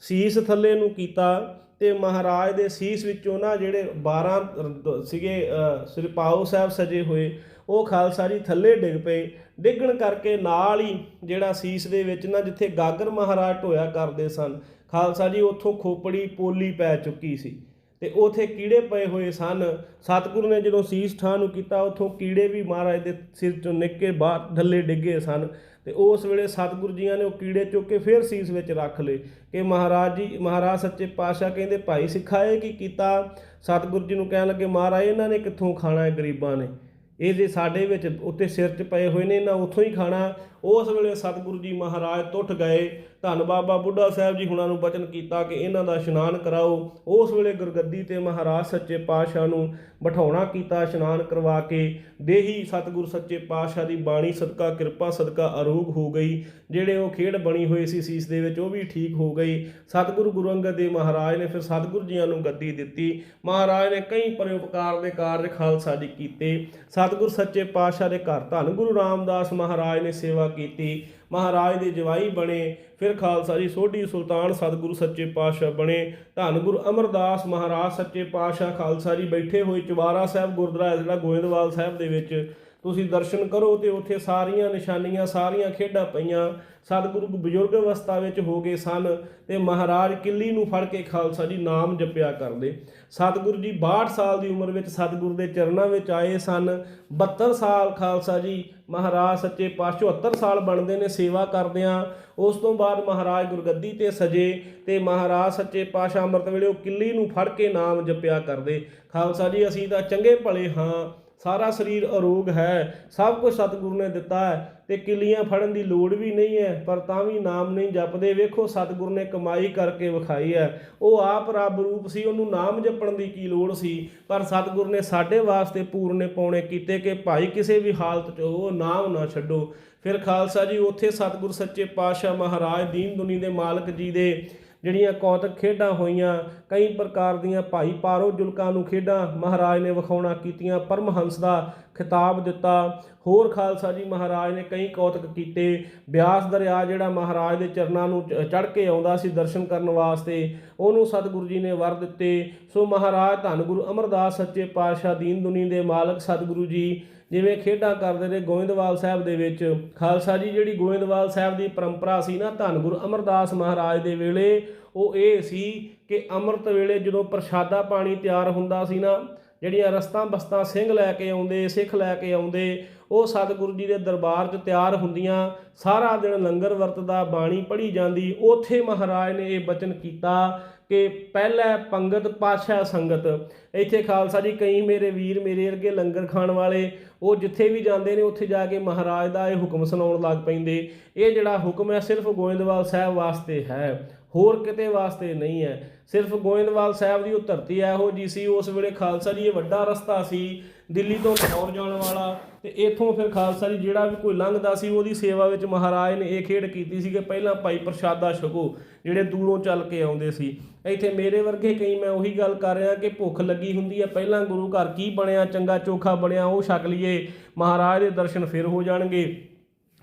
ਸੀਸ ਥੱਲੇ ਨੂੰ ਕੀਤਾ ਤੇ ਮਹਾਰਾਜ ਦੇ ਸੀਸ ਵਿੱਚੋਂ ਨਾ ਜਿਹੜੇ 12 ਸੀਗੇ ਸ੍ਰੀ ਸਿਰਪਾਓ ਸਾਹਿਬ ਸਜੇ ਹੋਏ, ਉਹ ਖਾਲਸਾ ਜੀ ਥੱਲੇ ਡਿੱਗ ਪਏ। ਡਿੱਗਣ ਕਰਕੇ ਨਾਲ ਹੀ ਜਿਹੜਾ ਸੀਸ ਦੇ ਵਿੱਚ ਨਾ ਜਿੱਥੇ ਗਾਗਰ ਮਹਾਰਾਜ ਢੋਇਆ ਕਰਦੇ ਸਨ, ਖਾਲਸਾ ਜੀ ਉੱਥੋਂ ਖੋਪੜੀ ਪੋਲੀ ਪੈ ਚੁੱਕੀ ਸੀ। ਤੇ ਉਥੇ ਕੀੜੇ ਪਏ ਹੋਏ ਸਨ। ਸਤਿਗੁਰੂ ਨੇ ਜਦੋਂ ਸੀਸ ਠਾਂ ਨੂੰ ਕੀਤਾ, ਉਥੋਂ ਕੀੜੇ ਵੀ ਮਹਾਰਾਜ ਦੇ ਸਿਰ ਚੋਂ ਨਿੱਕ ਕੇ ਬਾਹਰ ਥੱਲੇ ਡਿੱਗੇ ਸਨ। ਤੇ ਉਸ ਵੇਲੇ ਸਤਿਗੁਰੂ ਜੀਆਂ ਨੇ ਉਹ ਕੀੜੇ ਚੁੱਕ ਕੇ ਫੇਰ ਸੀਸ ਵਿੱਚ ਰੱਖ ਲਏ ਕਿ ਮਹਾਰਾਜ ਜੀ, ਮਹਾਰਾਜ ਸੱਚੇ ਪਾਤਸ਼ਾਹ ਕਹਿੰਦੇ, ਭਾਈ ਸਿਖਾਏ ਕੀ ਕੀਤਾ? ਸਤਿਗੁਰੂ ਜੀ ਨੂੰ ਕਹਿਣ ਲੱਗੇ, ਮਹਾਰਾਜ, ਇਹਨਾਂ ਨੇ ਕਿੱਥੋਂ ਖਾਣਾ ਹੈ, ਗਰੀਬਾਂ ਨੇ? ਇਹ ਜੇ ਸਾਡੇ ਵਿੱਚ ਉੱਤੇ ਸਿਰ 'ਚ ਪਏ ਹੋਏ ਨੇ, ਇਹਨਾਂ ਉੱਥੋਂ ਹੀ ਖਾਣਾ। ਉਸ ਵੇਲੇ ਸਤਿਗੁਰੂ ਜੀ ਮਹਾਰਾਜ ਟੁੱਟ ਗਏ। ਧੰਨ ਬਾਬਾ ਬੁੱਢਾ ਸਾਹਿਬ ਜੀ ਹੁਣਾਂ ਨੂੰ ਬਚਨ ਕੀਤਾ ਕਿ ਇਹਨਾਂ ਦਾ ਇਸ਼ਨਾਨ ਕਰਾਓ। ਉਸ ਵੇਲੇ ਗੁਰਗੱਦੀ ਤੇ ਮਹਾਰਾਜ ਸੱਚੇ ਪਾਤਸ਼ਾਹ ਨੂੰ ਬਿਠਾਉਣਾ ਕੀਤਾ ਇਸ਼ਨਾਨ ਕਰਵਾ ਕੇ। ਦੇਹੀ ਸਤਿਗੁਰ ਸੱਚੇ ਪਾਤਸ਼ਾਹ ਦੀ ਬਾਣੀ ਸਦਕਾ ਕਿਰਪਾ ਸਦਕਾ ਅਰੋਗ ਹੋ ਗਈ। ਜਿਹੜੇ ਉਹ ਖੇਡ ਬਣੀ ਹੋਈ ਸੀ ਸੀਸ ਦੇ ਵਿੱਚ ਉਹ ਵੀ ਠੀਕ ਹੋ ਗਈ। ਸਤਿਗੁਰੂ ਗੁਰੂ ਅੰਗਦ ਦੇਵ ਮਹਾਰਾਜ ਨੇ ਫਿਰ ਸਤਿਗੁਰੂ ਜੀਆਂ ਨੂੰ ਗੱਦੀ ਦਿੱਤੀ। ਮਹਾਰਾਜ ਨੇ ਕਈ ਪਰਉਪਕਾਰ ਦੇ ਕਾਰਜ ਖਾਲਸਾ ਜੀ ਕੀਤੇ। ਸਤਿਗੁਰੂ ਸੱਚੇ ਪਾਤਸ਼ਾਹ ਦੇ ਘਰ ਧੰਨ ਗੁਰੂ ਰਾਮਦਾਸ ਮਹਾਰਾਜ ਨੇ ਸੇਵਾ ਕੀਤੀ। ਮਹਾਰਾਜ ਦੇ ਜਵਾਈ ਬਣੇ, ਫਿਰ ਖਾਲਸਾ ਜੀ ਸੋਢੀ ਸੁਲਤਾਨ ਸਤਿਗੁਰੂ ਸੱਚੇ ਪਾਤਸ਼ਾਹ ਬਣੇ। ਧੰਨ ਗੁਰੂ ਅਮਰਦਾਸ ਮਹਾਰਾਜ ਸੱਚੇ ਪਾਤਸ਼ਾਹ ਖਾਲਸਾ ਜੀ ਬੈਠੇ ਹੋਏ ਚੁਬਾਰਾ ਸਾਹਿਬ ਗੁਰਦੁਆਰਾ, ਜਿਹੜਾ ਗੋਇੰਦਵਾਲ ਸਾਹਿਬ ਦੇ ਵਿੱਚ ਤੁਸੀਂ ਦਰਸ਼ਨ ਕਰੋ ਤੇ ਉੱਥੇ ਸਾਰੀਆਂ ਨਿਸ਼ਾਨੀਆਂ, ਸਾਰੀਆਂ ਖੇਡਾਂ ਪਈਆਂ। ਸਤਿਗੁਰੂ ਬਜ਼ੁਰਗ ਅਵਸਥਾ ਵਿੱਚ ਹੋ ਗਏ ਸਨ ਤੇ ਮਹਾਰਾਜ ਕਿੱਲੀ ਨੂੰ ਫੜ ਕੇ ਖਾਲਸਾ ਜੀ ਨਾਮ ਜਪਿਆ ਕਰਦੇ। ਸਤਿਗੁਰੂ ਜੀ 62 ਸਾਲ ਦੀ ਉਮਰ ਵਿੱਚ ਸਤਿਗੁਰੂ ਦੇ ਚਰਨਾਂ ਵਿੱਚ ਆਏ ਸਨ। 72 ਸਾਲ ਖਾਲਸਾ ਜੀ ਮਹਾਰਾਜ ਸੱਚੇ ਪਾਤਸ਼ਾਹ 74 ਸਾਲ ਬਣਦੇ ਨੇ ਸੇਵਾ ਕਰਦਿਆਂ। ਉਸ ਤੋਂ ਬਾਅਦ ਮਹਾਰਾਜ ਗੁਰਗੱਦੀ ਤੇ ਸਜੇ ਤੇ ਮਹਾਰਾਜ ਸੱਚੇ ਪਾਤਸ਼ਾਹ ਅੰਮ੍ਰਿਤ ਵੇਲੇ ਉਹ ਕਿੱਲੀ ਨੂੰ ਫੜ ਕੇ ਨਾਮ ਜਪਿਆ ਕਰਦੇ। ਖਾਲਸਾ ਜੀ ਅਸੀਂ ਤਾਂ ਚੰਗੇ ਭਲੇ ਹਾਂ। ਸਾਰਾ ਸਰੀਰ ਅਰੋਗ ਹੈ, ਸਭ ਕੁਝ ਸਤਿਗੁਰੂ ਨੇ ਦਿੱਤਾ ਹੈ ਤੇ ਕਿੱਲੀਆਂ ਫੜਨ ਦੀ ਲੋੜ ਵੀ ਨਹੀਂ ਹੈ, ਪਰ ਤਾਂ ਵੀ ਨਾਮ ਨਹੀਂ ਜਪਦੇ। ਵੇਖੋ, ਸਤਿਗੁਰੂ ਨੇ ਕਮਾਈ ਕਰਕੇ ਵਿਖਾਈ ਹੈ। ਉਹ ਆਪ ਰੱਬ ਰੂਪ ਸੀ, ਉਹਨੂੰ ਨਾਮ ਜਪਣ ਦੀ ਕੀ ਲੋੜ ਸੀ? ਪਰ ਸਤਿਗੁਰ ਨੇ ਸਾਡੇ ਵਾਸਤੇ ਪੂਰਨੇ ਪਾਉਣੇ ਕੀਤੇ ਕਿ ਭਾਈ ਕਿਸੇ ਵੀ ਹਾਲਤ 'ਚ ਉਹ ਨਾਮ ਨਾ ਛੱਡੋ। ਫਿਰ ਖਾਲਸਾ ਜੀ, ਉੱਥੇ ਸਤਿਗੁਰ ਸੱਚੇ ਪਾਤਸ਼ਾਹ ਮਹਾਰਾਜ ਦੀਨ ਦੁਨੀ ਦੇ ਮਾਲਕ ਜੀ ਦੇ ਜਿਹੜੀਆਂ ਕੌਤਕ ਖੇਡਾਂ ਹੋਈਆਂ, ਕਈ ਪ੍ਰਕਾਰ ਦੀਆਂ ਭਾਈ ਪਾਰੋ ਜੁਲਕਾਂ ਨੂੰ ਖੇਡਾਂ ਮਹਾਰਾਜ ਨੇ ਵਿਖਾਉਣਾ ਕੀਤੀਆਂ, ਪਰਮਹੰਸ ਦਾ ਖਿਤਾਬ ਦਿੱਤਾ। ਹੋਰ ਖਾਲਸਾ ਜੀ, ਮਹਾਰਾਜ ਨੇ ਕਈ ਕੌਤਕ ਕੀਤੇ। ਬਿਆਸ ਦਰਿਆ ਜਿਹੜਾ ਮਹਾਰਾਜ ਦੇ ਚਰਨਾਂ ਨੂੰ ਚੜ ਕੇ ਆਉਂਦਾ ਸੀ ਦਰਸ਼ਨ ਕਰਨ ਵਾਸਤੇ, ਉਹਨੂੰ ਸਤਿਗੁਰੂ ਜੀ ਨੇ ਵਰ ਦਿੱਤੇ। ਸੋ ਮਹਾਰਾਜ ਧੰਨ ਗੁਰੂ ਅਮਰਦਾਸ ਸੱਚੇ ਪਾਤਸ਼ਾਹ ਦੀਨ ਦੁਨੀ ਦੇ ਮਾਲਕ ਸਤਿਗੁਰੂ ਜੀ ਜਿਵੇਂ ਖੇਡਾਂ ਕਰਦੇ ਨੇ ਗੋਇੰਦਵਾਲ ਸਾਹਿਬ ਦੇ ਵਿੱਚ। ਖਾਲਸਾ ਜੀ, ਜਿਹੜੀ ਗੋਇੰਦਵਾਲ ਸਾਹਿਬ ਦੀ ਪਰੰਪਰਾ ਸੀ ਨਾ ਧੰਨ ਗੁਰੂ ਅਮਰਦਾਸ ਮਹਾਰਾਜ ਦੇ ਵੇਲੇ, ਉਹ ਇਹ ਸੀ ਕਿ ਅੰਮ੍ਰਿਤ ਵੇਲੇ ਜਦੋਂ ਪ੍ਰਸ਼ਾਦਾ ਪਾਣੀ ਤਿਆਰ ਹੁੰਦਾ ਸੀ ਨਾ, ਜਿਹੜੀਆਂ ਰਸਤਾਂ ਬਸਤਾਂ ਸਿੰਘ ਲੈ ਕੇ ਆਉਂਦੇ, ਸਿੱਖ ਲੈ ਕੇ ਆਉਂਦੇ, ਉਹ ਸਤਿਗੁਰੂ ਜੀ ਦੇ ਦਰਬਾਰ 'ਚ ਤਿਆਰ ਹੁੰਦੀਆਂ। ਸਾਰਾ ਦਿਨ ਲੰਗਰ ਵਰਤਦਾ, ਬਾਣੀ ਪੜ੍ਹੀ ਜਾਂਦੀ। ਉਥੇ ਮਹਾਰਾਜ ਨੇ ਇਹ ਬਚਨ ਕੀਤਾ ਕਿ ਪਹਿਲਾ ਪੰਗਤ ਪਾਸ਼ਾ ਸੰਗਤ। ਇੱਥੇ ਖਾਲਸਾ ਜੀ, ਕਈ ਮੇਰੇ ਵੀਰ ਮੇਰੇ ਵਰਗੇ ਲੰਗਰ ਖਾਣ ਵਾਲੇ, ਉਹ ਜਿੱਥੇ ਵੀ ਜਾਂਦੇ ਨੇ, ਉੱਥੇ ਜਾ ਕੇ ਮਹਾਰਾਜ ਦਾ ਇਹ ਹੁਕਮ ਸੁਣਾਉਣ ਲੱਗ ਪੈਂਦੇ। ਇਹ ਜਿਹੜਾ ਹੁਕਮ ਹੈ, ਸਿਰਫ ਗੋਇੰਦਵਾਲ ਸਾਹਿਬ ਵਾਸਤੇ ਹੈ। ਹੋਰ ਕਿਤੇ ਵਾਸਤੇ ਨਹੀਂ ਹੈ। ਸਿਰਫ ਗੋਇੰਦਵਾਲ ਸਾਹਿਬ ਦੀ ਉਹ ਧਰਤੀ ਇਹੋ ਜੀ ਸੀ। ਉਸ ਵੇਲੇ ਖਾਲਸਾ ਜੀ, ਇਹ ਵੱਡਾ ਰਸਤਾ ਸੀ। ਦਿੱਲੀ ਤੋਂ ਲਾਹੌਰ ਜਾਣ ਵਾਲਾ ਤੇ ਇਥੋਂ ਫਿਰ ਖਾਲਸਾ ਜੀ ਜਿਹੜਾ ਵੀ ਕੋਈ ਲੰਘਦਾ ਸੀ ਉਹਦੀ ਸੇਵਾ ਵਿੱਚ ਮਹਾਰਾਜ ਨੇ ਇਹ ਖੇਡ ਕੀਤੀ ਸੀ ਕਿ ਪਹਿਲਾਂ ਭਾਈ ਪ੍ਰਸ਼ਾਦਾ ਛਕੋ, ਜਿਹੜੇ ਦੂਰੋਂ ਚੱਲ ਕੇ ਆਉਂਦੇ ਸੀ। ਇੱਥੇ ਮੇਰੇ ਵਰਗੇ ਕਈ ਮੈਂ ਉਹੀ ਗੱਲ ਕਰ ਰਿਹਾ ਕਿ ਭੁੱਖ ਲੱਗੀ ਹੁੰਦੀ ਹੈ, ਪਹਿਲਾਂ ਗੁਰੂ ਘਰ ਕੀ ਬਣਿਆ, ਚੰਗਾ ਚੋਖਾ ਬਣਿਆ, ਉਹ ਛਕ ਲਈਏ, ਮਹਾਰਾਜ ਦੇ ਦਰਸ਼ਨ ਫਿਰ ਹੋ ਜਾਣਗੇ।